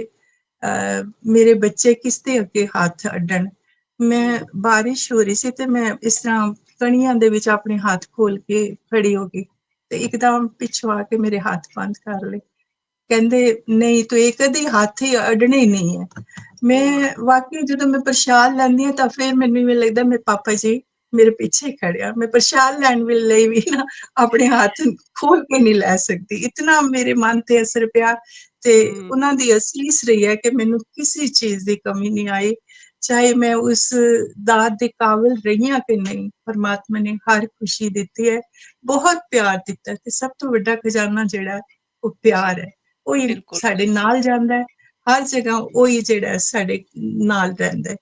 S4: ਮੇਰੇ ਬੱਚੇ ਕਿਸ ਅੱਗੇ ਹੱਥ ਅੱਡਣ। ਮੈਂ ਬਾਰਿਸ਼ ਹੋ ਰਹੀ ਸੀ ਤੇ ਮੈਂ ਇਸ ਤਰ੍ਹਾਂ ਕਣੀਆਂ ਦੇ ਵਿੱਚ ਆਪਣੇ ਹੱਥ ਖੋਲ ਕੇ ਖੜੀ ਹੋ ਗਈ ਤੇ ਇੱਕਦਮ ਪਿੱਛੋਂ ਆ ਕੇ ਮੇਰੇ ਹੱਥ ਬੰਦ ਕਰ ਲਏ। ਕਹਿੰਦੇ ਨਹੀਂ ਤੂੰ ਇਹ ਕਦੀ ਹੱਥ ਹੀ ਹੀ ਨਹੀਂ ਹੈ। ਮੈਂ ਵਾਕਈ ਜਦੋਂ ਮੈਂ ਪ੍ਰਸ਼ਾਦ ਲੈਂਦੀ ਹਾਂ ਤਾਂ ਫਿਰ ਮੈਨੂੰ ਇਵੇਂ ਲੱਗਦਾ ਮੇਰੇ ਪਾਪਾ ਜੀ ਮੇਰੇ ਪਿੱਛੇ ਖੜਿਆ ਮੈਂ ਪ੍ਰਸ਼ਾਦ ਲੈਣ ਵੇਲੇ ਲਈ ਵੀ ਨਾ ਆਪਣੇ ਹੱਥ ਖੋਲ ਕੇ ਨਹੀਂ ਲੈ ਸਕਦੀ। ਇਤਨਾ ਮੇਰੇ ਮਨ ਤੇ ਅਸਰ ਪਿਆ ਤੇ। ਉਹਨਾਂ ਦੀ ਰਹੀ ਹੈ ਕਿ ਮੈਨੂੰ ਕਿਸੇ ਚੀਜ਼ ਦੀ ਕਮੀ ਨਹੀਂ ਆਈ। ਚਾਹੇ ਮੈਂ ਉਸ ਦਾਤ ਦੇ ਕਾਬਿਲ ਰਹੀ ਹਾਂ ਕਿ ਨਹੀਂ ਪਰਮਾਤਮਾ ਨੇ ਹਰ ਖੁਸ਼ੀ ਦਿੱਤੀ ਹੈ ਬਹੁਤ ਪਿਆਰ ਦਿੱਤਾ ਤੇ ਸਭ ਤੋਂ ਵੱਡਾ ਖਜ਼ਾਨਾ ਜਿਹੜਾ ਉਹ ਪਿਆਰ ਹੈ ਉਹ। ਸਾਡੇ ਨਾਲ ਜਾਂਦਾ ਹੈ ਹਰ ਜਗ੍ਹਾ ਉਹ ਹੀ ਜਿਹੜਾ ਸਾਡੇ ਨਾਲ ਰਹਿੰਦਾ ਹੈ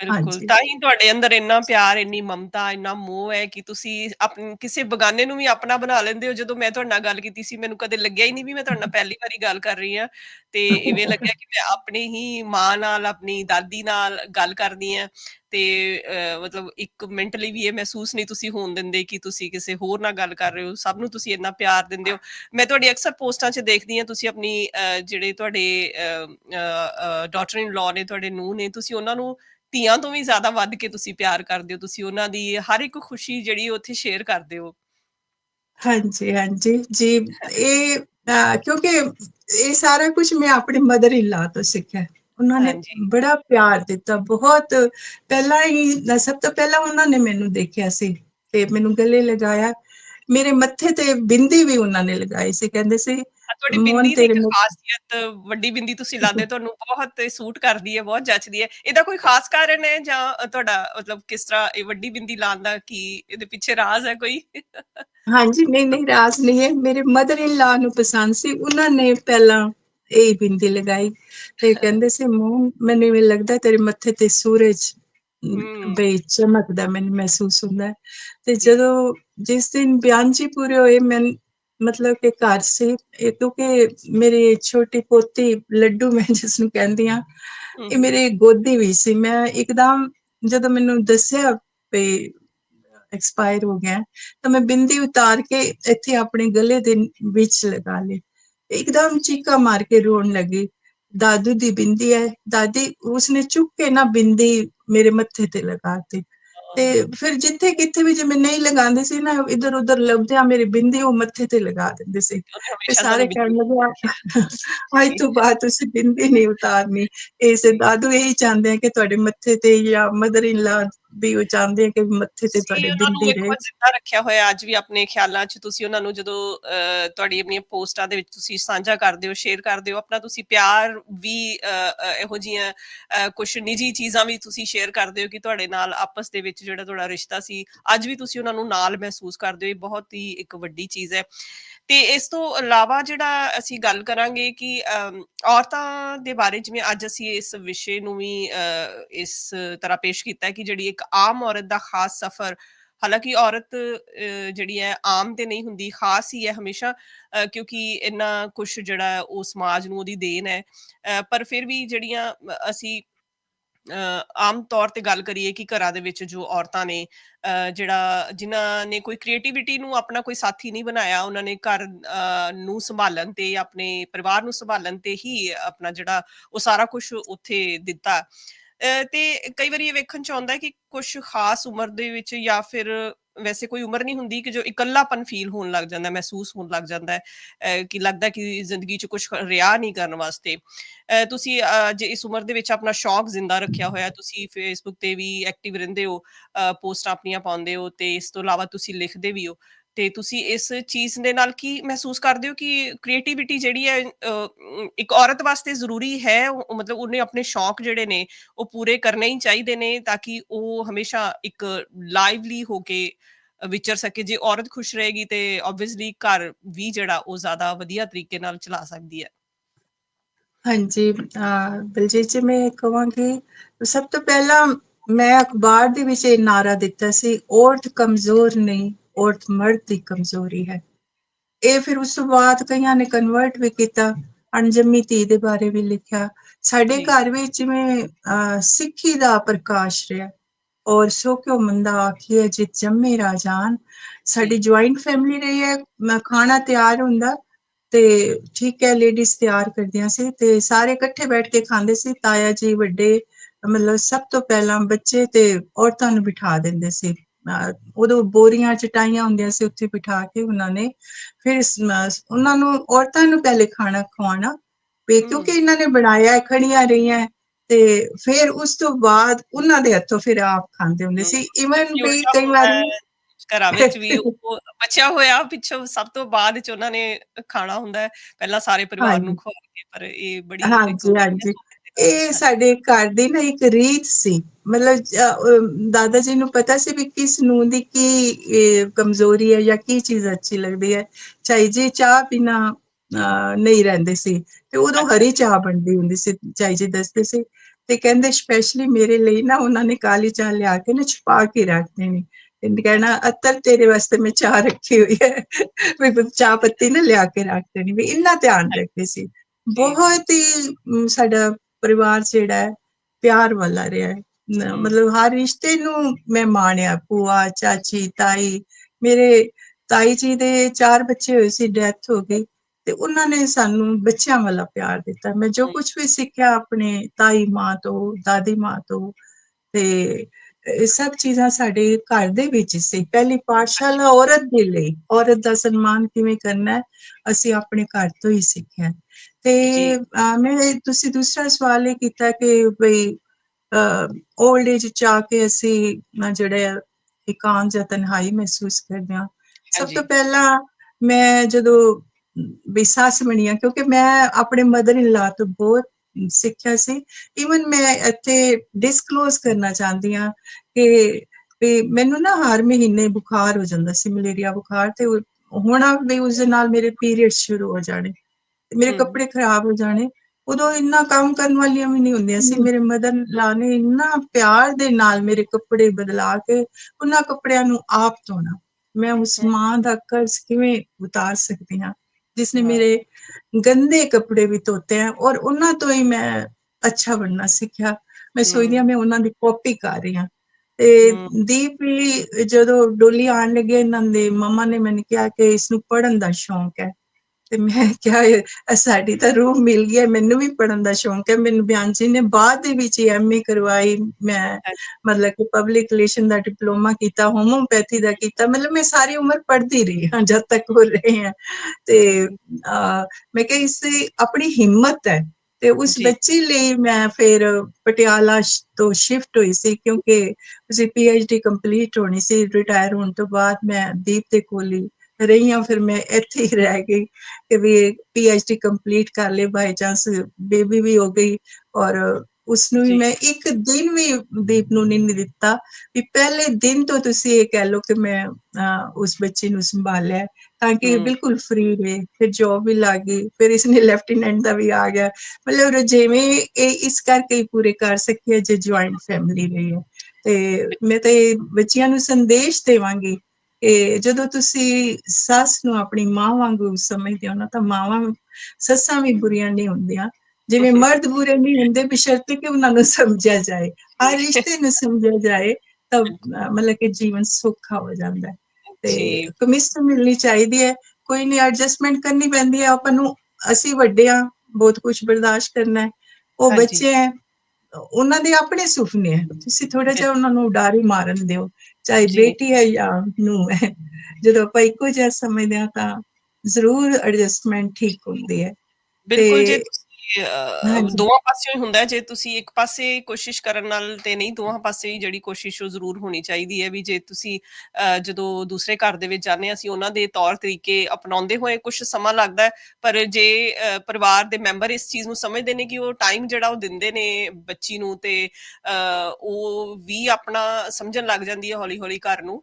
S3: ਬਿਲਕੁਲ
S4: ਹਾਂਜੀ।
S3: ਤਾਂ ਹੀ ਤੁਹਾਡੇ ਅੰਦਰ ਇੰਨਾ ਪਿਆਰ ਇੰਨੀ ਮਮਤਾ ਇੰਨਾ ਮੋਹ ਹੈ ਕਿ ਤੁਸੀਂ ਆਪਣ ਕਿਸੇ ਬਗਾਨੇ ਨੂੰ ਵੀ ਆਪਣਾ ਬਣਾ ਲੈਂਦੇ ਹੋ। ਜਦੋਂ ਮੈਂ ਤੁਹਾਡੇ ਨਾਲ ਗੱਲ ਕੀਤੀ ਸੀ ਮੈਨੂੰ ਕਦੇ ਲੱਗਿਆ ਹੀ ਨਹੀਂ ਵੀ ਮੈਂ ਤੁਹਾਡੇ ਨਾਲ ਪਹਿਲੀ ਵਾਰੀ ਗੱਲ ਕਰ ਰਹੀ ਹਾਂ। ਤੇ ਇਵੇਂ ਲੱਗਿਆ ਕਿ ਮੈਂ ਆਪਣੀ ਹੀ ਮਾਂ ਨਾਲ ਆਪਣੀ ਦਾਦੀ ਨਾਲ ਗੱਲ ਕਰਦੀ ਹਾਂ। ਤੇ ਅਹ, ਮਤਲਬ ਇੱਕ ਮਿੰਟ ਲਈ ਵੀ ਇਹ ਮਹਿਸੂਸ ਨਹੀਂ ਤੁਸੀਂ ਹੋਣ ਦਿੰਦੇ ਕਿ ਤੁਸੀਂ ਕਿਸੇ ਹੋਰ ਨਾਲ ਗੱਲ ਕਰ ਰਹੇ ਹੋ। ਸਭ ਨੂੰ ਤੁਸੀਂ ਇੰਨਾ ਪਿਆਰ ਦਿੰਦੇ ਹੋ। ਮੈਂ ਤੁਹਾਡੀ ਅਕਸਰ ਪੋਸਟਾਂ 'ਚ ਦੇਖਦੀ ਹਾਂ ਤੁਸੀਂ ਆਪਣੀ ਅਹ, ਜਿਹੜੇ ਤੁਹਾਡੇ ਡਾਟਰ ਇਨ ਲਾਅ ਨੇ ਤੁਹਾਡੇ ਨੂੰਹ ਨੇ ਤੁਸੀਂ ਉਹਨਾਂ ਨੂੰ ਧੀਆਂ ਤੋਂ ਵੀ ਜ਼ਿਆਦਾ ਵੱਧ ਕੇ ਤੁਸੀਂ ਪਿਆਰ ਕਰਦੇ ਹੋ ਤੁਸੀਂ ਉਹਨਾਂ ਦੀ ਹਰ ਇੱਕ ਖੁਸ਼ੀ ਜਿਹੜੀ ਉੱਥੇ ਸ਼ੇਅਰ ਕਰਦੇ ਹੋ।
S4: ਹਾਂਜੀ ਹਾਂਜੀ। ਜੀ ਇਹ ਕਿਉਂਕਿ ਇਹ ਸਾਰਾ ਕੁਝ ਮੈਂ ਆਪਣੇ ਮਦਰ ਇਨ ਲਾ ਤੋਂ ਸਿੱਖਿਆ। ਉਹਨਾਂ ਨੇ। ਬੜਾ ਪਿਆਰ ਦਿੱਤਾ। ਬਹੁਤ ਪਹਿਲਾਂ ਹੀ ਸਭ ਤੋਂ ਪਹਿਲਾਂ ਉਹਨਾਂ ਨੇ ਮੈਨੂੰ ਦੇਖਿਆ ਸੀ ਤੇ ਮੈਨੂੰ ਗਲੇ ਲਗਾਇਆ। ਮੇਰੇ ਮੱਥੇ ਤੇ ਬਿੰਦੀ ਵੀ ਉਹਨਾਂ ਨੇ ਲਗਾਈ ਸੀ। ਕਹਿੰਦੇ ਸੀ
S3: ਤੁਹਾਡੀ ਬਿੰਦੀ ਦੀ ਖਾਸੀਅਤ ਵੱਡੀ ਬਿੰਦੀ ਤੁਸੀਂ ਲਾਉਂਦੇ ਹੋ, ਤੁਹਾਨੂੰ ਬਹੁਤ ਸੂਟ ਕਰਦੀ ਹੈ ਬਹੁਤ ਜੱਚਦੀ ਹੈ। ਇਹਦਾ ਕੋਈ ਖਾਸ ਕਾਰਨ ਹੈ ਜਾਂ ਤੁਹਾਡਾ ਮਤਲਬ ਕਿਸ ਤਰ੍ਹਾਂ ਇਹ ਵੱਡੀ ਬਿੰਦੀ ਲਾਉਣ ਦਾ ਕੀ ਇਹਦੇ ਪਿੱਛੇ ਰਾਜ਼ ਹੈ ਕੋਈ?
S4: ਹਾਂਜੀ ਨਹੀਂ ਨਹੀਂ ਰਾਜ਼ ਨਹੀਂ ਹੈ। ਮੇਰੇ ਮਦਰ ਇਨ ਲਾ ਨੂੰ ਪਸੰਦ ਸੀ। ਉਹਨਾਂ ਨੇ ਪਹਿਲਾਂ ਇਹ ਬਿੰਦੀ ਲਗਾਈ। ਤੇ ਕਹਿੰਦੇ ਸੀ ਮੂੰਹ ਮੈਨੂੰ ਇਵੇਂ ਲੱਗਦਾ ਤੇਰੇ ਮੱਥੇ ਤੇ ਸੂਰਜ। ਬਈ ਚਮਕਦਾ ਮੈਨੂੰ ਮਹਿਸੂਸ ਹੁੰਦਾ ਤੇ ਜਦੋਂ ਜਿਸ ਦਿਨ ਬਿਆਨ ਜੀ ਪੂਰੇ ਹੋਏ ਮੈਂ ਮਤਲਬ ਕਿ ਘਰ ਸੀ ਕਿਉਂਕਿ ਮੇਰੀ ਛੋਟੀ ਪੋਤੀ ਲੱਡੂ ਮੈਂ ਜਿਸ ਨੂੰ ਕਹਿੰਦੀ ਆ ਇਹ ਮੇਰੇ ਗੋਦੀ ਵਿੱਚ ਸੀ। ਮੈਂ ਇੱਕਦਮ ਜਦੋਂ ਮੈਨੂੰ ਦੱਸਿਆ ਵੀ ਐਕਸਪਾਇਰ ਹੋ ਗਿਆ ਤਾਂ ਮੈਂ ਬਿੰਦੀ ਉਤਾਰ ਕੇ ਇੱਥੇ ਆਪਣੇ ਗਲੇ ਦੇ ਵਿੱਚ ਲਗਾ ਲਈ। ਇੱਕਦਮ ਚੀਕਾ ਮਾਰ ਕੇ ਰੋਣ ਲੱਗੀ। ਦਾਦੂ ਦੀ ਬਿੰਦੀ ਹੈ। ਦਾਦੀ ਉਸਨੇ ਚੁੱਕ ਕੇ ਨਾ ਬਿੰਦੀ ਮੇਰੇ ਮੱਥੇ ਤੇ ਲਗਾਤੀ ਤੇ ਫਿਰ ਜਿੱਥੇ ਕਿੱਥੇ ਵੀ ਜੇ ਮੈਂ ਨਹੀਂ ਲਗਾਉਂਦੀ ਸੀ ਨਾ ਇਧਰ ਉਧਰ ਲੱਭਦਿਆਂ ਮੇਰੀ ਬਿੰਦੀ ਉਹ ਮੱਥੇ ਤੇ ਲਗਾ ਦਿੰਦੇ ਸੀ। ਤੇ ਸਾਰੇ ਕਹਿਣ ਲੱਗੇ ਅੱਜ ਤੋਂ ਬਾਅਦ ਤੁਸੀਂ ਬਿੰਦੀ ਨਹੀਂ ਉਤਾਰਨੀ। ਇਸੇ ਦਾਦੂ ਇਹੀ ਚਾਹੁੰਦੇ ਆ ਕਿ ਤੁਹਾਡੇ ਮੱਥੇ ਤੇ ਜਾਂ ਮਦਰ ਇਨ ਲਾ ਵੀ ਉਹ ਚਾਹੁੰਦੇ ਆ ਕਿ ਮੱਥੇ ਤੇ ਤੁਹਾਡੇ ਬਿੰਦੀ ਰਹੇ
S3: ਜ਼ਿੰਦਾ ਰੱਖਿਆ ਹੋਇਆ ਅੱਜ ਵੀ ਆਪਣੇ ਖਿਆਲਾਂ 'ਚ ਤੁਸੀਂ ਉਹਨਾਂ ਨੂੰ ਜਦੋਂ ਤੁਹਾਡੀ ਆਪਣੀਆਂ ਪੋਸਟਾਂ ਦੇ ਵਿੱਚ ਤੁਸੀਂ ਸਾਂਝਾ ਕਰਦੇ ਹੋ ਸ਼ੇਅਰ ਕਰਦੇ ਹੋ ਆਪਣਾ ਤੁਸੀਂ ਪਿਆਰ ਵੀ ਇਹੋ ਜੀਆਂ ਕੁਝ ਨਿੱਜੀ ਚੀਜ਼ਾਂ ਵੀ ਤੁਸੀਂ ਸ਼ੇਅਰ ਕਰਦੇ ਹੋ ਕਿ ਤੁਹਾਡੇ ਨਾਲ ਆਪਸ ਦੇ ਵਿੱਚ ਜਿਹੜਾ ਤੁਹਾਡਾ ਰਿਸ਼ਤਾ ਸੀ ਅੱਜ ਵੀ ਤੁਸੀਂ ਉਹਨਾਂ ਨੂੰ ਨਾਲ ਮਹਿਸੂਸ ਕਰਦੇ ਹੋ ਇਹ ਬਹੁਤ ਹੀ ਇੱਕ ਵੱਡੀ ਚੀਜ਼ ਹੈ। ਤੇ ਇਸ ਤੋਂ ਇਲਾਵਾ ਜਿਹੜਾ ਅਸੀਂ ਗੱਲ ਕਰਾਂਗੇ ਕਿ ਔਰਤਾਂ ਦੇ ਬਾਰੇ ਜਿਵੇਂ ਅੱਜ ਅਸੀਂ ਇਸ ਵਿਸ਼ੇ ਨੂੰ ਵੀ ਇਸ ਤਰ੍ਹਾਂ ਪੇਸ਼ ਕੀਤਾ ਹੈ ਕਿ ਜਿਹੜੀ ਇੱਕ ਆਮ ਔਰਤ ਦਾ ਖਾਸ ਸਫ਼ਰ। ਹਾਲਾਂਕਿ ਔਰਤ ਜਿਹੜੀ ਹੈ ਆਮ ਤੇ ਨਹੀਂ ਹੁੰਦੀ ਖਾਸ ਹੀ ਹੈ ਹਮੇਸ਼ਾ ਕਿਉਂਕਿ ਇੰਨਾ ਕੁਝ ਜਿਹੜਾ ਉਹ ਸਮਾਜ ਨੂੰ ਉਹਦੀ ਦੇਣ ਹੈ। ਪਰ ਫਿਰ ਵੀ ਜਿਹੜੀਆਂ ਅਸੀਂ ਆਮ ਤੌਰ ਤੇ ਗੱਲ ਕਰੀਏ ਕਿ ਘਰਾਂ ਦੇ ਵਿੱਚ ਜੋ ਔਰਤਾਂ ਨੇ ਅ, ਜਿਹੜਾ ਜਿਨ੍ਹਾਂ ਨੇ ਕੋਈ ਕ੍ਰੀਏਟੀਵਿਟੀ ਨੂੰ ਆਪਣਾ ਕੋਈ ਸਾਥੀ ਨਹੀਂ ਬਣਾਇਆ ਉਹਨਾਂ ਨੇ ਘਰ ਨੂੰ ਸੰਭਾਲਣ ਤੇ ਆਪਣੇ ਪਰਿਵਾਰ ਨੂੰ ਸੰਭਾਲਣ ਤੇ ਹੀ ਆਪਣਾ ਜਿਹੜਾ ਉਹ ਸਾਰਾ ਕੁਝ ਉੱਥੇ ਦਿੱਤਾ। ਤੇ ਕਈ ਵਾਰੀ ਇਹ ਵੇਖਣ ਚ ਆਉਂਦਾ ਕਿ ਕੁਝ ਖਾਸ ਉਮਰ ਦੇ ਵਿੱਚ ਜਾਂ ਫਿਰ ਵੈਸੇ ਕੋਈ ਉਮਰ ਨਹੀਂ ਹੁੰਦੀ ਕਿ ਜੋ ਇਕੱਲਾਪਨ ਫੀਲ ਹੋਣ ਲੱਗ ਜਾਂਦਾ ਮਹਿਸੂਸ ਹੋਣ ਲੱਗ ਜਾਂਦਾ ਹੈ ਕਿ ਲੱਗਦਾ ਕਿ ਜ਼ਿੰਦਗੀ 'ਚ ਕੁਝ ਰਿਹਾ ਨਹੀਂ ਕਰਨ ਵਾਸਤੇ। ਤੁਸੀਂ ਜੇ ਇਸ ਉਮਰ ਦੇ ਵਿੱਚ ਆਪਣਾ ਸ਼ੌਕ ਜ਼ਿੰਦਾ ਰੱਖਿਆ ਹੋਇਆ ਤੁਸੀਂ ਫੇਸਬੁੱਕ ਤੇ ਵੀ ਐਕਟਿਵ ਰਹਿੰਦੇ ਹੋ ਪੋਸਟਾਂ ਆਪਣੀਆਂ ਪਾਉਂਦੇ ਹੋ ਤੇ ਇਸ ਤੋਂ ਇਲਾਵਾ ਤੁਸੀਂ ਲਿਖਦੇ ਵੀ ਹੋ ਤੇ ਤੁਸੀਂ ਇਸ ਚੀਜ਼ ਦੇ ਨਾਲ ਕੀ ਮਹਿਸੂਸ ਕਰਦੇ ਹੋ ਕਿ ਕ੍ਰੀਏਟੀਵਿਟੀ ਜਿਹੜੀ ਹੈ ਇੱਕ ਔਰਤ ਵਾਸਤੇ ਜ਼ਰੂਰੀ ਹੈ? ਮਤਲਬ ਉਹਨੇ ਆਪਣੇ ਸ਼ੌਕ ਜਿਹੜੇ ਨੇ, ਉਹ ਪੂਰੇ ਕਰਨੇ ਹੀ ਚਾਹੀਦੇ ਨੇ ਤਾਂ ਕਿ ਉਹ ਹਮੇਸ਼ਾ ਇੱਕ ਲਾਈਵਲੀ ਹੋ ਕੇ ਵਿਚਰ ਸਕੇ। ਜੇ ਔਰਤ ਖੁਸ਼ ਰਹੇਗੀ ਤੇ ਆਬਵੀਅਸਲੀ ਘਰ ਵੀ ਜਿਹੜਾ ਉਹ ਜ਼ਿਆਦਾ ਵਧੀਆ ਤਰੀਕੇ ਨਾਲ ਚਲਾ ਸਕਦੀ ਹੈ।
S4: ਹਾਂਜੀ ਬਲਜੀਤ ਜੀ, ਮੈਂ ਕਹਾਂਗੀ, ਸਭ ਤੋਂ ਪਹਿਲਾਂ ਮੈਂ ਅਖਬਾਰ ਦੇ ਵਿੱਚ ਇਹ ਨਾਰਾ ਦਿੱਤਾ ਸੀ, ਔਰਤ ਕਮਜ਼ੋਰ ਨਹੀਂ। ਔਰਤ ਮਰਦ ਦੀ ਕਮਜ਼ੋਰੀ ਹੈ। ਇਹ ਫਿਰ ਉਸ ਤੋਂ ਬਾਅਦ ਕਈਆਂ ਨੇ ਕਨਵਰਟ ਵੀ ਕੀਤਾ। ਅਣਜੰਮੀ ਧੀ ਦੇ ਬਾਰੇ ਵੀ ਲਿਖਿਆ। ਸਾਡੇ। ਘਰ ਵਿੱਚ ਜਿਵੇਂ ਸਿੱਖੀ ਦਾ ਪ੍ਰਕਾਸ਼ ਰਿਹਾ। ਔਰ ਸੋ ਕਿਉ ਮੰਦਾ ਆਖੀਏ ਜਿਤ ਜੰਮੇ ਰਾਜਾਨ ਸਾਡੀ ਜੁਆਇੰਟ ਫੈਮਿਲੀ ਰਹੀ ਹੈ ਖਾਣਾ ਤਿਆਰ ਹੁੰਦਾ। ਤੇ ਠੀਕ ਹੈ ਲੇਡੀਜ਼ ਤਿਆਰ ਕਰਦੀਆਂ ਸੀ ਤੇ ਸਾਰੇ ਇਕੱਠੇ ਬੈਠ ਕੇ ਖਾਂਦੇ ਸੀ। ਤਾਇਆ ਜੀ ਵੱਡੇ ਮਤਲਬ ਸਭ ਤੋਂ ਪਹਿਲਾਂ ਬੱਚੇ ਤੇ ਔਰਤਾਂ ਨੂੰ ਬਿਠਾ ਦਿੰਦੇ ਸੀ। ਉਦੋਂ ਬੋਰੀਆਂ ਚਟਾਈਆਂ ਹੁੰਦੀਆਂ ਸੀ ਉੱਥੇ ਬਿਠਾ ਕੇ ਉਹਨਾਂ ਨੇ ਫਿਰ ਉਹਨਾਂ ਨੂੰ ਔਰਤਾਂ ਨੂੰ ਪਹਿਲੇ ਖਾਣਾ ਖਵਾਉਣਾ
S3: ਹਮ।
S4: ਕਿਉਂਕਿ ਇਹਨਾਂ ਨੇ ਬਣਾਇਆ ਖੜੀਆਂ ਰਹੀਆਂ ਤੇ ਫਿਰ ਉਸ ਤੋਂ ਬਾਅਦ ਉਹਨਾਂ ਦੇ ਹੱਥੋਂ ਫਿਰ ਆਪ ਖਾਂਦੇ ਹੁੰਦੇ ਸੀ ਇਵਨ ਵੀ ਕਈ ਵਾਰੀ
S3: ਘਰਾਂ ਵਿੱਚ ਵੀ ਉਹ ਬਚਿਆ ਹੋਇਆ ਪਿੱਛੋਂ ਸਭ ਤੋਂ ਬਾਅਦ ਚ ਉਹਨਾਂ ਨੇ ਖਾਣਾ ਹੁੰਦਾ ਪਹਿਲਾਂ ਸਾਰੇ ਪਰਿਵਾਰ ਨੂੰ। ਖਵਾ ਕੇ ਪਰ ਇਹ ਬੜੀ
S4: ਹਾਂਜੀ,
S3: ਇੱਕ
S4: ਹਾਂਜੀ। ਇਹ ਸਾਡੇ ਘਰ ਦੀ ਨਾ ਇੱਕ ਰੀਤ ਸੀ। ਮਤਲਬ ਦਾਦਾ ਜੀ ਨੂੰ ਪਤਾ ਸੀ ਵੀ ਕਿਸ ਨੂੰ ਦੀ ਕੀ ਕਮਜ਼ੋਰੀ ਹੈ ਜਾਂ ਕੀ ਚੀਜ਼ ਅੱਛੀ ਲੱਗਦੀ ਹੈ। ਚਾਹੀ ਜੀ ਚਾਹ ਪੀਣਾ ਨਹੀਂ ਰਹਿੰਦੇ ਸੀ ਤੇ ਉਦੋਂ। ਹਰੀ ਚਾਹ ਬਣਦੀ ਹੁੰਦੀ ਸੀ ਚਾਈ ਜੀ ਦੱਸਦੇ ਸੀ। ਤੇ ਕਹਿੰਦੇ ਸਪੈਸ਼ਲੀ ਮੇਰੇ ਲਈ ਨਾ ਉਹਨਾਂ ਨੇ ਕਾਲੀ ਚਾਹ ਲਿਆ ਕੇ ਨਾ ਛੁਪਾ ਕੇ ਰੱਖ ਦੇਣੀ। ਤੇ ਕਹਿਣਾ ਅੱਤਰ ਤੇਰੇ ਵਾਸਤੇ ਮੈਂ ਚਾਹ ਰੱਖੀ ਹੋਈ ਹੈ। ਵੀ ਚਾਹ ਪੱਤੀ ਨਾ ਲਿਆ ਕੇ ਰੱਖ ਦੇਣੀ। ਵੀ ਇੰਨਾ ਧਿਆਨ ਰੱਖਦੇ ਸੀ। ਬਹੁਤ ਹੀ ਸਾਡਾ ਪਰਿਵਾਰ ਜਿਹੜਾ ਹੈ ਪਿਆਰ ਵਾਲਾ ਰਿਹਾ ਹੈ। ਮਤਲਬ ਹਰ ਰਿਸ਼ਤੇ ਨੂੰ ਮੈਂ ਮਾਣਿਆ ਭੂਆ ਚਾਚੀ ਤਾਈ ਮੇਰੇ ਤਾਈ ਜੀ ਦੇ ਚਾਰ ਬੱਚੇ ਹੋਏ ਸੀ ਡੈਥ ਹੋ ਗਈ ਤੇ ਉਹਨਾਂ ਨੇ ਸਾਨੂੰ ਬੱਚਿਆਂ ਵਾਲਾ ਪਿਆਰ ਦਿੱਤਾ। ਮੈਂ ਜੋ। ਕੁਝ ਵੀ ਸਿੱਖਿਆ ਆਪਣੇ ਤਾਈ ਮਾਂ ਤੋਂ ਦਾਦੀ ਮਾਂ ਤੋਂ ਤੇ ਇਹ ਸਭ ਚੀਜ਼ਾਂ ਸਾਡੇ ਘਰ ਦੇ ਵਿੱਚ ਸੀ। ਪਹਿਲੀ ਪਾਠਸ਼ਾਲਾ ਔਰਤ ਦੇ ਲਈ ਔਰਤ ਦਾ ਸਨਮਾਨ ਕਿਵੇਂ ਕਰਨਾ ਹੈ ਅਸੀਂ ਆਪਣੇ ਘਰ ਤੋਂ ਹੀ ਸਿੱਖਿਆ। ਤੇ ਮੈਂ ਤੁਸੀਂ ਦੂਸਰਾ ਸਵਾਲ ਇਹ ਕੀਤਾ ਕਿ ਬਈ 올ਡ ਏਜ ਚ ਆ ਕੇ ਅਸੀਂ ਜਿਹੜਾ ਇਕਾਂਤ ਜਾਂ ਤਨਹਾਈ ਮਹਿਸੂਸ ਕਰਦੇ ਹਾਂ। ਸਭ। ਤੋਂ ਪਹਿਲਾਂ ਮੈਂ ਜਦੋਂ ਵੀ ਸੱਸ ਬਣੀਆਂ ਕਿਉਂਕਿ ਮੈਂ ਆਪਣੇ ਮਦਰ ਇਨ ਲਾ ਤੋਂ ਬਹੁਤ ਸਿੱਖਿਆ ਸੀ। ਇਵਨ ਮੈਂ ਇੱਥੇ ਡਿਸਕਲੋਜ਼ ਕਰਨਾ ਚਾਹੁੰਦੀ ਹਾਂ ਕਿ ਵੀ ਮੈਨੂੰ ਨਾ ਹਰ ਮਹੀਨੇ ਬੁਖਾਰ ਹੋ ਜਾਂਦਾ ਸੀ ਮਲੇਰੀਆ ਬੁਖਾਰ ਤੇ ਹੋਣਾ ਵੀ ਉਸ ਦੇ ਨਾਲ ਮੇਰੇ ਪੀਰੀਅਡ ਸ਼ੁਰੂ ਹੋ ਜਾਣੇ। ਮੇਰੇ। ਕੱਪੜੇ ਖਰਾਬ ਹੋ ਜਾਣੇ ਉਦੋਂ ਇੰਨਾ ਕੰਮ ਕਰਨ ਵਾਲੀਆਂ ਵੀ ਨਹੀਂ ਹੁੰਦੀਆਂ ਸੀ। ਮੇਰੇ ਮਦਰ ਲਾ ਨੇ ਇੰਨਾ ਪਿਆਰ ਦੇ ਨਾਲ ਮੇਰੇ ਕੱਪੜੇ ਬਦਲਾ ਕੇ ਉਹਨਾਂ ਕੱਪੜਿਆਂ ਨੂੰ ਆਪ ਧੋਣਾ। ਮੈਂ ਉਸ ਮਾਂ ਦਾ ਕਰਜ਼ ਕਿਵੇਂ ਉਤਾਰ ਸਕਦੀ ਹਾਂ? ਜਿਸਨੇ ਮੇਰੇ ਗੰਦੇ ਕੱਪੜੇ ਵੀ ਧੋਤੇ ਹੈ ਔਰ ਉਹਨਾਂ ਤੋਂ ਹੀ ਮੈਂ ਅੱਛਾ ਬਣਨਾ ਸਿੱਖਿਆ। ਮੈਂ ਸੋਚਦੀ ਹਾਂ ਮੈਂ ਉਹਨਾਂ ਦੀ ਕਾਪੀ ਕਰ ਰਹੀ ਹਾਂ। ਤੇ ਦੀਪ ਵੀ ਜਦੋਂ ਡੋਲੀ ਆਣ ਲੱਗੇ ਇਹਨਾਂ ਦੇ ਮਮਾ ਨੇ ਮੈਨੂੰ ਕਿਹਾ ਕਿ ਇਸ ਨੂੰ ਪੜਨ ਦਾ ਸ਼ੌਂਕ ਹੈ। ਤੇ ਮੈਂ ਕਿਹਾ ਇਹ ਸਾਡੀ ਤਾਂ ਰੂਹ ਮਿਲ ਗਈ ਮੈਨੂੰ ਵੀ ਪੜਨ ਦਾ ਸ਼ੌਂਕ ਹੈ। ਮੈਨੂੰ ਬਿਆਨ ਜੀ ਨੇ ਬਾਅਦ ਦੇ ਵਿੱਚ ਐਮਏ ਕਰਵਾਈ। ਮੈਂ ਮਤਲਬ ਕਿ ਪਬਲਿਕ ਰਿਲੇਸ਼ਨ ਦਾ ਡਿਪਲੋਮਾ ਕੀਤਾ ਹੋਮੋਪੈਥੀ ਦਾ ਕੀਤਾ। ਮਤਲਬ ਮੈਂ ਸਾਰੀ ਉਮਰ ਪੜ੍ਹਦੀ ਰਹੀ ਹਾਂ ਜਦ ਤੱਕ ਹੋ ਰਹੇ ਹਾਂ। ਤੇ ਮੈਂ ਕਿਹਾ ਇਸ ਆਪਣੀ ਹਿੰਮਤ ਹੈ। ਤੇ ਉਸ ਬੱਚੀ ਲਈ ਮੈਂ ਫਿਰ ਪਟਿਆਲਾ ਤੋਂ ਸ਼ਿਫਟ ਹੋਈ ਸੀ ਕਿਉਂਕਿ ਉਸੇ ਪੀਐਚਡੀ ਕੰਪਲੀਟ ਹੋਣੀ ਸੀ ਰਿਟਾਇਰ ਹੋਣ ਤੋਂ ਬਾਅਦ ਮੈਂ ਦੀਪ ਦੇ ਕੋਲ ਹੀ ਰਹੀ ਹਾਂ ਫਿਰ ਮੈਂ ਇੱਥੇ ਹੀ ਰਹਿ ਗਈ ਕਿ ਵੀ ਪੀਐਚਡੀ ਕੰਪਲੀਟ ਕਰ ਲਈ ਬਾਈ ਚਾਂਸ ਬੇਬੀ ਵੀ ਹੋ ਗਈ ਔਰ ਉਸ ਨੂੰ ਵੀ ਮੈਂ ਇੱਕ ਦਿਨ ਵੀ ਦੀਪ ਨੂੰ ਨਹੀਂ ਦਿੱਤਾ ਵੀ ਪਹਿਲੇ ਦਿਨ ਤੋਂ ਤੁਸੀਂ ਇਹ ਕਹਿ ਲਓ ਕਿ ਮੈਂ ਉਸ ਬੱਚੇ ਨੂੰ ਸੰਭਾਲਿਆ ਤਾਂ ਕਿ ਬਿਲਕੁਲ ਫ੍ਰੀ ਰਹੇ ਫਿਰ ਜੌਬ ਵੀ ਲੱਗ ਗਈ ਫਿਰ ਇਸਨੇ ਲੈਫਟੀਨੈਂਟ ਦਾ ਵੀ ਆ ਗਿਆ। ਮਤਲਬ ਜਿਵੇਂ ਇਹ ਇਸ ਕਰਕੇ ਹੀ ਪੂਰੇ ਕਰ ਸਕੀ ਜੇ ਜੁਆਇੰਟ ਫੈਮਿਲੀ ਰਹੀ ਹੈ। ਤੇ ਮੈਂ ਤੇ ਬੱਚਿਆਂ ਨੂੰ ਸੰਦੇਸ਼ ਦੇਵਾਂਗੀ ਕਿ ਜਦੋਂ ਤੁਸੀਂ ਸੱਸ ਨੂੰ ਆਪਣੀ ਮਾਂ ਵਾਂਗੂ ਸਮਝਦੇ ਹੋ ਨਾ ਤਾਂ ਮਾਵਾਂ ਸੱਸਾਂ ਵੀ ਬੁਰੀਆਂ ਨਹੀਂ ਹੁੰਦੀਆਂ। ਜਿਵੇਂ ਮਰਦ ਬੁਰੇ ਨਹੀਂ ਹੁੰਦੇ ਬਸ਼ਰਤੇ ਕਿ ਉਹਨਾਂ ਨੂੰ ਸਮਝਿਆ ਜਾਏ। ਹਰ ਰਿਸ਼ਤੇ ਨੂੰ ਸਮਝਿਆ ਜਾਏ ਤਾਂ ਮਤਲਬ ਕਿ ਜੀਵਨ ਸੌਖਾ ਹੋ ਜਾਂਦਾ ਹੈ। ਤੇ ਕਮਿਸਟ ਮਿਲਣੀ ਚਾਹੀਦੀ ਹੈ। ਕੋਈ ਨਹੀਂ ਐਡਜਸਟਮੈਂਟ ਕਰਨੀ ਪੈਂਦੀ ਹੈ। ਆਪਾਂ ਨੂੰ ਅਸੀਂ ਵੱਡੇ ਆ ਬਹੁਤ ਕੁਝ ਬਰਦਾਸ਼ਤ ਕਰਨਾ ਹੈ। ਉਹ ਬੱਚੇ ਹੈ ਉਹਨਾਂ ਦੇ ਆਪਣੇ ਸੁਪਨੇ ਹੈ ਤੁਸੀਂ ਥੋੜਾ ਜਿਹਾ ਉਹਨਾਂ ਨੂੰ ਡਰ ਹੀ ਮਾਰਨ ਦਿਓ ਚਾਹੇ ਬੇਟੀ ਹੈ ਜਾਂ ਨੂੰ ਹੈ। ਜਦੋਂ ਆਪਾਂ ਇੱਕੋ ਜਿਹਾ ਸਮਝਦੇ ਆ ਤਾਂ ਜ਼ਰੂਰ ਐਡਜਸਟਮੈਂਟ ਠੀਕ ਹੁੰਦੀ ਹੈ।
S3: ਬਿਲਕੁਲ ਜੇ। ਦੋਵਾਂ ਪਾਸਿਓਂ ਹੀ ਹੁੰਦਾ ਜੇ ਤੁਸੀਂ ਇੱਕ ਪਾਸੇ ਕੋਸ਼ਿਸ਼ ਕਰਨ ਨਾਲ ਤੇ ਨਹੀਂ ਦੋਹਾਂ ਪਾਸੇ ਹੀ ਜਿਹੜੀ ਕੋਸ਼ਿਸ਼ ਉਹ ਜ਼ਰੂਰ ਹੋਣੀ ਚਾਹੀਦੀ ਹੈ ਵੀ ਜੇ ਤੁਸੀਂ ਜਦੋਂ ਦੂਸਰੇ ਘਰ ਦੇ ਵਿੱਚ ਜਾਂਦੇ ਅਸੀਂ ਉਹਨਾਂ ਦੇ ਤੌਰ ਤਰੀਕੇ ਅਪਣਾਉਂਦੇ ਹੋਏ ਕੁਝ ਸਮਾਂ ਲੱਗਦਾ ਹੈ ਪਰ ਜੇ ਪਰਿਵਾਰ ਦੇ ਮੈਂਬਰ ਇਸ ਚੀਜ਼ ਨੂੰ ਸਮਝਦੇ ਨੇ ਕਿ ਉਹ ਟਾਈਮ ਜਿਹੜਾ ਉਹ ਦਿੰਦੇ ਨੇ ਬੱਚੀ ਨੂੰ ਤੇ ਉਹ ਵੀ ਆਪਣਾ ਸਮਝਣ ਲੱਗ ਜਾਂਦੀ ਹੈ ਹੌਲੀ ਹੌਲੀ ਘਰ ਨੂੰ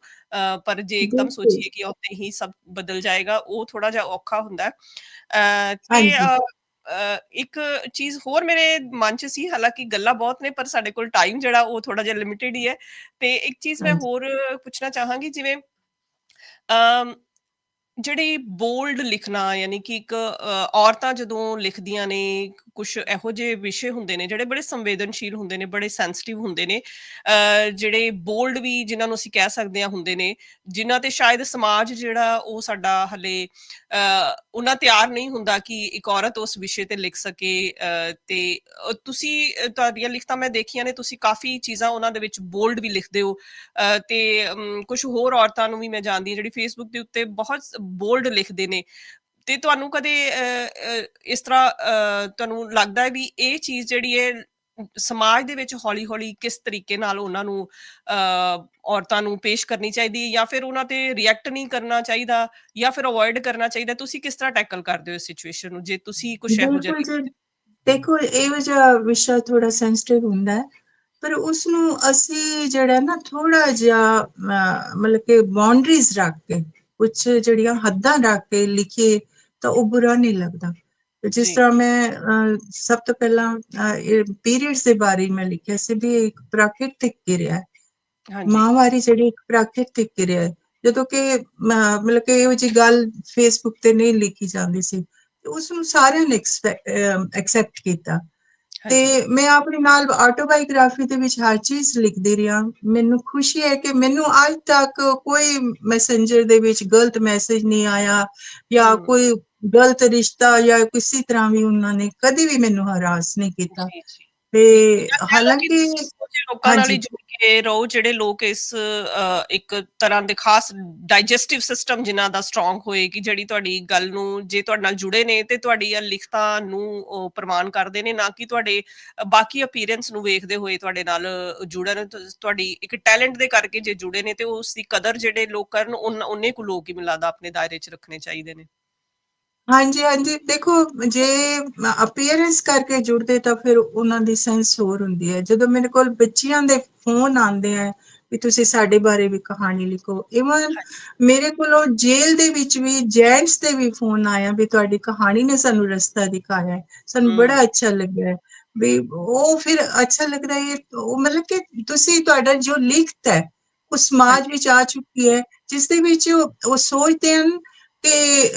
S3: ਪਰ ਜੇ ਇੱਕਦਮ ਸੋਚੀਏ ਕਿ ਉੱਤੇ ਹੀ ਸਭ ਬਦਲ ਜਾਏਗਾ ਉਹ ਥੋੜਾ ਜਿਹਾ ਔਖਾ ਹੁੰਦਾ ਤੇ ਇੱਕ ਚੀਜ਼ ਹੋਰ ਮੇਰੇ ਮਨ 'ਚ ਸੀ ਹਾਲਾਂਕਿ ਗੱਲਾਂ ਬਹੁਤ ਨੇ ਪਰ ਸਾਡੇ ਕੋਲ ਟਾਈਮ ਜਿਹੜਾ ਉਹ ਥੋੜਾ ਜਿਹਾ ਲਿਮਿਟਿਡ ਹੀ ਹੈ। ਤੇ ਇੱਕ ਚੀਜ਼ ਮੈਂ ਹੋਰ ਪੁੱਛਣਾ ਚਾਹਾਂਗੀ ਜਿਵੇਂ ਅ ਜਿਹੜੀ ਬੋਲਡ ਲਿਖਣਾ, ਯਾਨੀ ਕਿ ਇੱਕ ਔਰਤਾਂ ਜਦੋਂ ਲਿਖਦੀਆਂ ਨੇ ਕੁਝ ਇਹੋ ਜਿਹੇ ਵਿਸ਼ੇ ਹੁੰਦੇ ਨੇ, ਜਿਹੜੇ ਬੜੇ ਸੰਵੇਦਨਸ਼ੀਲ ਹੁੰਦੇ ਨੇ, ਬੜੇ ਸੈਂਸਿਟਿਵ ਹੁੰਦੇ ਨੇ ਜਿਹੜੇ ਬੋਲਡ ਵੀ ਜਿਨ੍ਹਾਂ ਨੂੰ ਅਸੀਂ ਕਹਿ ਸਕਦੇ ਹਾਂ ਹੁੰਦੇ ਨੇ, ਜਿਨ੍ਹਾਂ ਤੇ ਸ਼ਾਇਦ ਸਮਾਜ ਜਿਹੜਾ ਉਹ ਸਾਡਾ ਹਲੇ ਉਹਨਾਂ ਤਿਆਰ ਨਹੀਂ ਹੁੰਦਾ ਕਿ ਇੱਕ ਔਰਤ ਉਸ ਵਿਸ਼ੇ ਤੇ ਲਿਖ ਸਕੇ ਤੇ ਤੁਸੀਂ ਤੁਹਾਡੀਆਂ ਲਿਖਤਾਂ ਮੈਂ ਦੇਖੀਆਂ ਨੇ, ਤੁਸੀਂ ਕਾਫੀ ਚੀਜ਼ਾਂ ਉਹਨਾਂ ਦੇ ਵਿੱਚ ਬੋਲਡ ਵੀ ਲਿਖਦੇ ਹੋ ਤੇ ਕੁਝ ਹੋਰ ਔਰਤਾਂ ਨੂੰ ਵੀ ਮੈਂ ਜਾਣਦੀ ਹਾਂ, ਜਿਹੜੀ ਫੇਸਬੁੱਕ ਦੇ ਉੱਤੇ ਬਹੁਤ ਬੋਲਡ ਲਿਖਦੇ ਨੇ। ਤੇ ਤੁਹਾਨੂੰ ਕਦੇ ਇਸ ਤਰ੍ਹਾਂ ਤੁਹਾਨੂੰ ਲੱਗਦਾ ਹੈ ਵੀ ਇਹ ਚੀਜ਼ ਜਿਹੜੀ ਹੈ ਸਮਾਜ ਦੇ ਵਿੱਚ ਹੌਲੀ-ਹੌਲੀ ਕਿਸ ਤਰੀਕੇ ਨਾਲ ਉਹਨਾਂ ਨੂੰ ਔਰਤਾਂ ਨੂੰ ਪੇਸ਼ ਕਰਨੀ ਚਾਹੀਦੀ ਹੈ ਜਾਂ ਫਿਰ ਉਹਨਾਂ ਤੇ ਰਿਐਕਟ ਨਹੀਂ ਕਰਨਾ ਚਾਹੀਦਾ ਜਾਂ ਫਿਰ ਅਵੋਇਡ ਕਰਨਾ ਚਾਹੀਦਾ ਤੁਸੀਂ ਕਿਸ ਤਰ੍ਹਾਂ ਟੈਕਲ ਕਰਦੇ ਹੋ ਇਸ ਸਿਚੁਏਸ਼ਨ ਨੂੰ? ਜੇ ਤੁਸੀਂ ਕੁਝ ਇਹੋ ਜਿਹਾ
S4: ਦੇਖੋ ਇਹ ਜਿਹਾ ਵਿਸ਼ਾ ਥੋੜਾ ਸੈਂਸਿਟਿਵ ਹੁੰਦਾ ਹੈ ਪਰ ਉਸ ਨੂੰ ਅਸੀਂ ਜਿਹੜਾ ਨਾ ਥੋੜਾ ਜਿਹਾ ਮਤਲਬ ਕਿ ਬਾਉਂਡਰੀਜ਼ ਰੱਖ ਕੇ ਕੁਝ ਜਿਹੜੀਆਂ ਹੱਦਾਂ ਰੱਖ ਕੇ ਲਿਖੀਏ ਤਾਂ ਉਹ ਬੁਰਾ ਨਹੀਂ ਲੱਗਦਾ। ਜਿਸ ਤਰ੍ਹਾਂ ਮੈਂ ਸਭ ਤੋਂ ਪਹਿਲਾਂ ਪੀਰੀਅਡਸ ਦੇ ਬਾਰੇ ਮੈਂ ਲਿਖਿਆ ਸੀ ਵੀ ਇੱਕ ਪ੍ਰਾਕਿਰਤਿਕ ਕਿਰਿਆ ਹੈ। ਮਾਹਵਾਰੀ ਜਿਹੜੀ ਇੱਕ ਪ੍ਰਾਕਿਰਤਿਕ ਕਿਰਿਆ ਹੈ। ਜਦੋਂ ਕਿ ਮਤਲਬ ਕਿ ਇਹੋ ਜੀ ਗੱਲ ਫੇਸਬੁੱਕ ਤੇ ਨਹੀਂ ਲਿਖੀ ਜਾਂਦੀ ਸੀ। ਉਸ ਨੂੰ ਸਾਰਿਆਂ ਨੇ ਐਕਸੈਪਟ ਕੀਤਾ। ਤੇ ਮੈਂ ਆਪਣੇ ਨਾਲ ਆਟੋਬਾਇਓਗ੍ਰਾਫੀ ਦੇ ਵਿੱਚ ਹਰ ਚੀਜ਼ ਲਿਖਦੀ ਰਿਹਾ ਮੈਨੂੰ ਖੁਸ਼ੀ ਹੈ ਕਿ ਮੈਨੂੰ ਅੱਜ ਤੱਕ ਕੋਈ ਮੈਸੇਂਜਰ ਦੇ ਵਿੱਚ ਗਲਤ ਮੈਸੇਜ ਨਹੀਂ ਆਇਆ ਜਾਂ ਕੋਈ ਗਲਤ ਰਿਸ਼ਤਾ ਜਾਂ ਕਿਸੇ ਤਰ੍ਹਾਂ ਵੀ ਉਹਨਾਂ ਨੇ ਕਦੀ ਵੀ ਮੈਨੂੰ ਹਰਾਸ ਨਹੀਂ ਕੀਤਾ। ਤੇ ਹਾਲਾਂਕਿ
S3: ਲੋਕਾਂ ਨਾਲ ਹੀ ਜੁੜ ਕੇ ਰਹੋ ਜਿਹੜੇ ਲੋਕ ਇਸ ਇੱਕ ਤਰ੍ਹਾਂ ਦੇ ਖਾਸ ਡਾਈਜੈਸਟਿਵ ਸਿਸਟਮ ਜਿਨ੍ਹਾਂ ਦਾ ਸਟਰੋਂਗ ਹੋਏ ਕਿ ਜਿਹੜੀ ਤੁਹਾਡੀ ਗੱਲ ਨੂੰ ਜੇ ਤੁਹਾਡੇ ਨਾਲ ਜੁੜੇ ਨੇ ਤੇ ਤੁਹਾਡੀ ਇਹ ਲਿਖਤਾਂ ਨੂੰ ਪ੍ਰਮਾਣ ਕਰਦੇ ਨੇ ਨਾ ਕਿ ਤੁਹਾਡੇ ਬਾਕੀ ਅਪੀਅਰੈਂਸ ਨੂੰ ਵੇਖਦੇ ਹੋਏ ਤੁਹਾਡੇ ਨਾਲ ਜੁੜਨ ਤੁਹਾਡੀ ਇੱਕ ਟੈਲੈਂਟ ਦੇ ਕਰਕੇ ਜੇ ਜੁੜੇ ਨੇ ਤੇ ਉਸ ਦੀ ਕਦਰ ਜਿਹੜੇ ਲੋਕ ਕਰਨ ਉਹਨੇ ਕੋ ਲੋਕ ਹੀ ਮਿਲਾਦਾ ਆਪਣੇ ਦਾਇਰੇ 'ਚ ਰੱਖਣੇ ਚਾਹੀਦੇ ਨੇ।
S4: ਹਾਂਜੀ ਹਾਂਜੀ। ਦੇਖੋ ਜੇ ਅਪੀਅਰੈਂਸ ਕਰਕੇ ਜੁੜਦੇ ਤਾਂ ਫਿਰ ਉਹਨਾਂ ਦੀ ਸੈਂਸ ਹੋਰ ਹੁੰਦੀ ਹੈ। ਜਦੋਂ ਮੇਰੇ ਕੋਲ ਬੱਚਿਆਂ ਦੇ ਫੋਨ ਆਉਂਦੇ ਆ ਵੀ ਤੁਸੀਂ ਸਾਡੇ ਬਾਰੇ ਵੀ ਕਹਾਣੀ ਲਿਖੋ ਇਵਨ ਮੇਰੇ ਕੋਲੋਂ ਜੇਲ੍ਹ ਦੇ ਵਿੱਚ ਵੀ ਜੈਂਟਸ ਦੇ ਵੀ ਫੋਨ ਆਇਆ ਵੀ ਤੁਹਾਡੀ ਕਹਾਣੀ ਨੇ ਸਾਨੂੰ ਰਸਤਾ ਦਿਖਾਇਆ ਸਾਨੂੰ। ਬੜਾ ਅੱਛਾ ਲੱਗਿਆ ਵੀ ਉਹ ਫਿਰ ਅੱਛਾ ਲੱਗਦਾ ਹੈ ਉਹ ਮਤਲਬ ਕਿ ਤੁਸੀਂ ਤੁਹਾਡਾ ਜੋ ਲਿਖਤ ਹੈ ਉਹ ਸਮਾਜ ਵਿੱਚ ਆ ਚੁੱਕੀ ਹੈ ਜਿਸ ਦੇ ਵਿੱਚ ਉਹ ਸੋਚਦੇ ਹਨ ਕਿ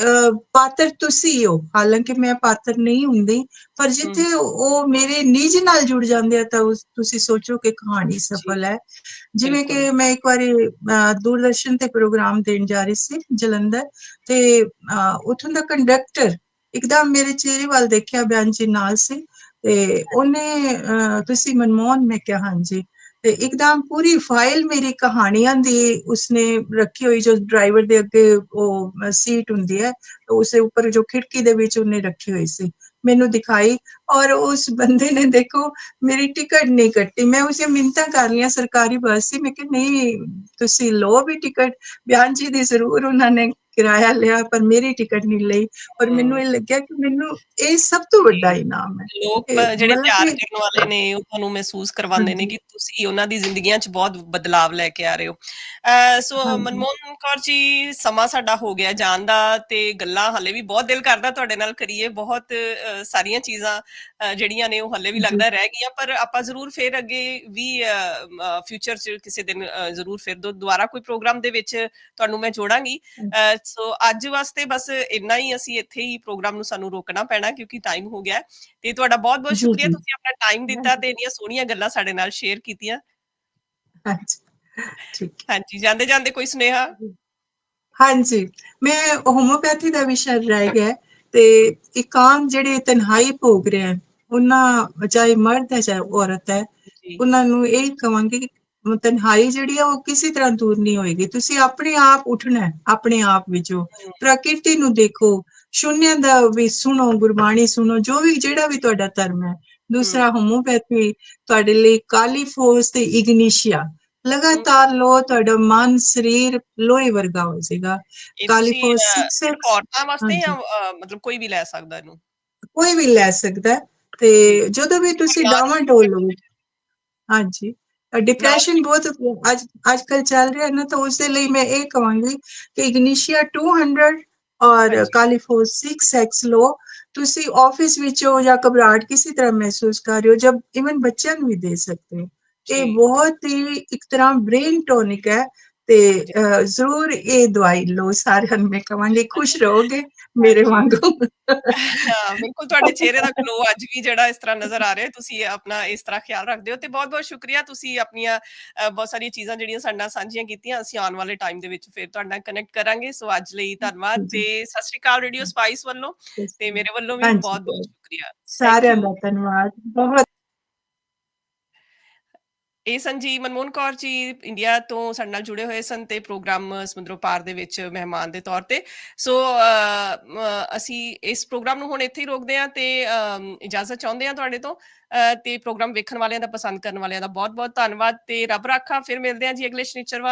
S4: ਪਾਤਰ ਤੁਸੀਂ ਹੋ ਹਾਲਾਂਕਿ ਮੈਂ ਪਾਤਰ ਨਹੀਂ ਹੁੰਦੀ ਪਰ ਜਿੱਥੇ ਉਹ ਮੇਰੇ ਨਿੱਜ ਨਾਲ ਜੁੜ ਜਾਂਦੇ ਆ ਤਾਂ ਤੁਸੀਂ ਸੋਚੋ ਕਿ ਕਹਾਣੀ ਸਫਲ ਹੈ। ਜਿਵੇਂ ਕਿ। ਮੈਂ ਇੱਕ ਵਾਰੀ ਦੂਰਦਰਸ਼ਨ ਤੇ ਪ੍ਰੋਗਰਾਮ ਦੇਣ ਜਾ ਰਹੀ ਸੀ ਜਲੰਧਰ। ਤੇ ਉੱਥੋਂ ਦਾ ਕੰਡਕਟਰ ਇੱਕਦਮ ਮੇਰੇ ਚਿਹਰੇ ਵੱਲ ਦੇਖਿਆ ਬਿਆਨ ਜੀ ਨਾਲ ਸੀ। ਤੇ ਉਹਨੇ ਤੁਸੀਂ ਮਨਮੋਹਨ ਮੈਂ ਕਿਹਾ ਹਾਂਜੀ। ਤੇ ਇੱਕਦਮ ਪੂਰੀ ਫਾਈਲ ਮੇਰੀ ਕਹਾਣੀਆਂ ਦੀ ਉਸਨੇ ਰੱਖੀ ਹੋਈ ਜੋ ਡਰਾਈਵਰ ਦੇ ਅੱਗੇ ਉਹ ਸੀਟ ਹੁੰਦੀ ਹੈ, ਉਸੇ ਉੱਪਰ ਜੋ ਖਿੜਕੀ ਦੇ ਵਿੱਚ ਉਹਨੇ ਰੱਖੀ ਹੋਈ ਸੀ। ਮੈਨੂੰ ਦਿਖਾਈ ਔਰ ਉਸ ਬੰਦੇ ਨੇ ਦੇਖੋ ਮੇਰੀ ਟਿਕਟ ਨਹੀਂ ਕੱਟੀ। ਮੈਂ ਉਸੇ ਮਿੰਤਾ ਕਰ ਲਿਆ ਸਰਕਾਰੀ ਬੱਸ ਸੀ। ਮੈਂ ਕਿ ਨਹੀਂ, ਤੁਸੀਂ ਲੋ ਵੀ ਟਿਕਟ ਬਿਆਨ ਜੀ ਦੀ ਜ਼ਰੂਰ ਉਹਨਾਂ ਨੇ ਕਿਰਾਇਆ ਲਿਆ ਪਰ ਮੇਰੀ ਟਿਕਟ ਨਹੀਂ ਲਈ। ਪਰ ਮੈਨੂੰ ਇਹ ਲੱਗਿਆ ਕਿ ਮੈਨੂੰ ਇਹ ਸਭ ਤੋਂ ਵੱਡਾ ਇਨਾਮ ਹੈ।
S3: ਲੋਕ ਜਿਹੜੇ ਪਿਆਰ ਕਰਨ ਵਾਲੇ ਨੇ ਉਹ ਤੁਹਾਨੂੰ ਮਹਿਸੂਸ ਕਰਵਾਉਂਦੇ ਨੇ। ਕਿ ਤੁਸੀਂ ਉਹਨਾਂ ਦੀ ਜ਼ਿੰਦਗੀਆਂ 'ਚ ਬਹੁਤ ਬਦਲਾਵ ਲੈ ਕੇ ਆ ਰਹੇ ਹੋ। ਸੋ। ਮਨਮੋਹਨ ਕੌਰ ਜੀ ਸਮਾਂ ਸਾਡਾ ਹੋ ਗਿਆ ਜਾਣ ਦਾ ਤੇ ਗੱਲਾਂ ਹੱਲੇ ਵੀ ਬਹੁਤ ਦਿਲ ਕਰਦਾ ਤੁਹਾਡੇ ਨਾਲ ਕਰੀਏ। ਬਹੁਤ ਸਾਰੀਆਂ ਚੀਜ਼ਾਂ ਜਿਹੜੀਆਂ ਨੇ ਉਹ ਹੱਲੇ ਵੀ। ਲੱਗਦਾ ਰਹਿ ਗਈਆਂ। ਪਰ ਆਪਾਂ ਜ਼ਰੂਰ ਫਿਰ ਅੱਗੇ ਵੀ ਫਿਊਚਰ 'ਚ ਕਿਸੇ ਦਿਨ ਜ਼ਰੂਰ ਫਿਰ ਦੁਬਾਰਾ ਕੋਈ ਪ੍ਰੋਗਰਾਮ ਦੇ ਵਿੱਚ ਤੁਹਾਨੂੰ ਮੈਂ ਜੋੜਾਂਗੀ। ਸੋ ਅੱਜ ਵਾਸਤੇ ਬਸ ਇੰਨਾ ਹੀ ਅਸੀਂ ਇੱਥੇ ਹੀ ਪ੍ਰੋਗਰਾਮ ਨੂੰ ਸਾਨੂੰ ਰੋਕਣਾ ਪੈਣਾ ਕਿਉਂਕਿ ਟਾਈਮ ਹੋ ਗਿਆ। ਤੇ ਤੁਹਾਡਾ ਬਹੁਤ ਬਹੁਤ ਸ਼ੁਕਰੀਆ। ਤੁਸੀਂ ਆਪਣਾ ਟਾਈਮ ਦਿੱਤਾ ਤੇ ਇੰਨੀਆਂ ਸੋਹਣੀਆਂ ਗੱਲਾਂ ਸਾਡੇ ਨਾਲ ਸ਼ੇਅਰ ਕੀਤੀਆਂ
S4: ਹਾਂਜੀ ਠੀਕ
S3: ਹਾਂਜੀ ਜਾਂਦੇ ਜਾਂਦੇ ਕੋਈ ਸੁਨੇਹਾ
S4: ਹਾਂਜੀ ਮੈਂ ਹੋਮੋਪੈਥੀ ਦਾ ਵਿਸ਼ਾ ਰਹਿ ਗਿਆ ਤੇ ਇਕਾਂਤ ਜਿਹੜੇ ਤਨਹਾਈ ਭੋਗ ਰਹੇ ਹਨ ਉਹਨਾਂ ਚਾਹੇ ਮਰਦ ਹੈ ਚਾਹੇ ਔਰਤ ਹੈ ਉਹਨਾਂ ਨੂੰ ਇਹ ਕਹਾਂਗੇ ਕਿ ਤਨਹਾਈ ਜਿਹੜੀ ਆ ਉਹ ਕਿਸੇ ਤਰ੍ਹਾਂ ਦੂਰ ਨਹੀਂ ਹੋਏਗੀ। ਤੁਸੀਂ ਆਪਣੇ ਆਪ ਉੱਠਣਾ ਆਪਣੇ ਆਪ ਵਿੱਚੋਂ। ਪ੍ਰਕਿਰਤੀ ਨੂੰ ਦੇਖੋ ਸ਼ੂਨਿਆਂ ਦਾ ਵੀ ਸੁਣੋ ਗੁਰਬਾਣੀ ਸੁਣੋ ਜੋ ਵੀ ਜਿਹੜਾ ਵੀ ਤੁਹਾਡਾ ਧਰਮ ਹੈ। ਦੂਸਰਾ ਹੋਮੋਪੈਥੀ ਤੁਹਾਡੇ ਲਈ ਕਾਲੀ ਫੋਸ ਤੇ ਇਗਨੀਸ਼ੀਆ। ਲਗਾਤਾਰ ਲੋ ਤੁਹਾਡਾ ਮਨ ਸਰੀਰ ਲੋਹੇ ਵਰਗਾ ਹੋ ਜਾਏਗਾ। ਕਾਲੀ
S3: ਤੁਸੀਂ
S4: ਫੋਸ
S3: ਅਹ,
S4: 6
S3: ਸਿਰਫ ਔਰਤਾਂ ਵਾਸਤੇ। ਜਾਂ ਮਤਲਬ ਕੋਈ ਵੀ ਲੈ ਸਕਦਾ ਇਹਨੂੰ?
S4: ਕੋਈ ਵੀ ਲੈ ਸਕਦਾ ਤੇ ਜਦੋਂ ਵੀ ਤੁਸੀਂ ਡਾਵਾਂ ਡੋਲ ਲਓ। ਹਾਂਜੀ। ਡਿਪਰੈਸ਼ਨ ਬਹੁਤ ਅੱਜ ਅੱਜ ਕੱਲ ਚੱਲ ਰਿਹਾ ਨਾ ਤਾਂ ਉਸ ਦੇ ਲਈ ਮੈਂ ਇਹ ਕਹਾਂਗੀ ਕਿ ਇਗਨੀਸ਼ੀਆ 200 ਔਰ
S3: ਹਾਂਜੀ।
S4: ਕਾਲੀਫੋਸ 6x ਲੋ ਤੁਸੀਂ ਆਫਿਸ ਵਿੱਚ ਹੋ ਜਾਂ ਘਬਰਾਹਟ ਕਿਸੇ ਤਰ੍ਹਾਂ ਮਹਿਸੂਸ ਕਰ ਰਹੇ ਹੋ ਜਬ ਇਵਨ ਬੱਚਿਆਂ ਨੂੰ ਵੀ ਦੇ ਸਕਦੇ ਹੋ ਇਹ
S3: ਜੀ।
S4: ਬਹੁਤ ਹੀ ਇੱਕ ਤਰ੍ਹਾਂ ਬ੍ਰੇਨ ਟੋਨਿਕ ਹੈ ਤੇ ਜ਼ਰੂਰ ਇਹ ਦਵਾਈ ਲਓ ਸਾਰਿਆਂ ਨੂੰ ਮੈਂ ਕਹਾਂਗੀ ਖੁਸ਼ ਰਹੋਗੇ ਮੇਰੇ। ਵਾਂਗੂ
S3: ਬਿਲਕੁਲ ਤੁਹਾਡੇ ਚਿਹਰੇ ਦਾ ਗਲੋ ਅੱਜ ਵੀ ਜਿਹੜਾ ਇਸ ਤਰ੍ਹਾਂ ਨਜ਼ਰ ਆ ਰਿਹਾ ਤੁਸੀਂ ਆਪਣਾ ਇਸ ਤਰ੍ਹਾਂ ਖਿਆਲ ਰੱਖਦੇ ਹੋ ਤੇ ਬਹੁਤ ਬਹੁਤ ਸ਼ੁਕਰੀਆ ਤੁਸੀਂ ਆਪਣੀਆਂ ਬਹੁਤ ਸਾਰੀਆਂ ਚੀਜ਼ਾਂ ਜਿਹੜੀਆਂ ਸਾਡੇ ਨਾਲ ਸਾਂਝੀਆਂ ਕੀਤੀਆਂ ਅਸੀਂ ਆਉਣ ਵਾਲੇ ਟਾਈਮ ਦੇ ਵਿੱਚ ਫਿਰ ਤੁਹਾਡੇ ਨਾਲ ਕਨੈਕਟ ਕਰਾਂਗੇ ਸੋ ਅੱਜ ਲਈ ਧੰਨਵਾਦ। ਤੇ ਸਤਿ ਸ਼੍ਰੀ ਅਕਾਲ ਰੇਡੀਓ ਸਪਾਈਸ ਵੱਲੋਂ ਤੇ ਮੇਰੇ ਵੱਲੋਂ ਵੀ। ਬਹੁਤ ਬਹੁਤ ਸ਼ੁਕਰੀਆ
S4: ਸਾਰਿਆਂ. ਦਾ ਧੰਨਵਾਦ ਬਹੁਤ
S3: ਇਹ ਸਨ ਜੀ ਮਨਮੋਹਨ ਕੌਰ ਜੀ ਇੰਡੀਆ ਤੋਂ ਸਾਡੇ ਨਾਲ ਜੁੜੇ ਹੋਏ ਸਨ ਤੇ ਪ੍ਰੋਗਰਾਮ ਸਮੁੰਦਰੋਂ ਪਾਰ ਦੇ ਵਿੱਚ ਮਹਿਮਾਨ ਦੇ ਤੌਰ ਤੇ। ਸੋ ਅਸੀਂ ਇਸ ਪ੍ਰੋਗਰਾਮ ਨੂੰ ਹੁਣ ਇੱਥੇ ਹੀ ਰੋਕਦੇ ਹਾਂ ਤੇ ਇਜਾਜ਼ਤ ਚਾਹੁੰਦੇ ਹਾਂ ਤੁਹਾਡੇ ਤੋਂ। ਤੇ ਪ੍ਰੋਗਰਾਮ ਵੇਖਣ ਵਾਲਿਆਂ ਦਾ, ਪਸੰਦ ਕਰਨ ਵਾਲਿਆਂ ਦਾ ਬਹੁਤ ਬਹੁਤ ਧੰਨਵਾਦ ਤੇ ਰੱਬ ਰਾਖਾ। ਫਿਰ ਮਿਲਦੇ ਹਾਂ ਜੀ ਅਗਲੇ ਸ਼ਨੀਚਰਵਾਰ।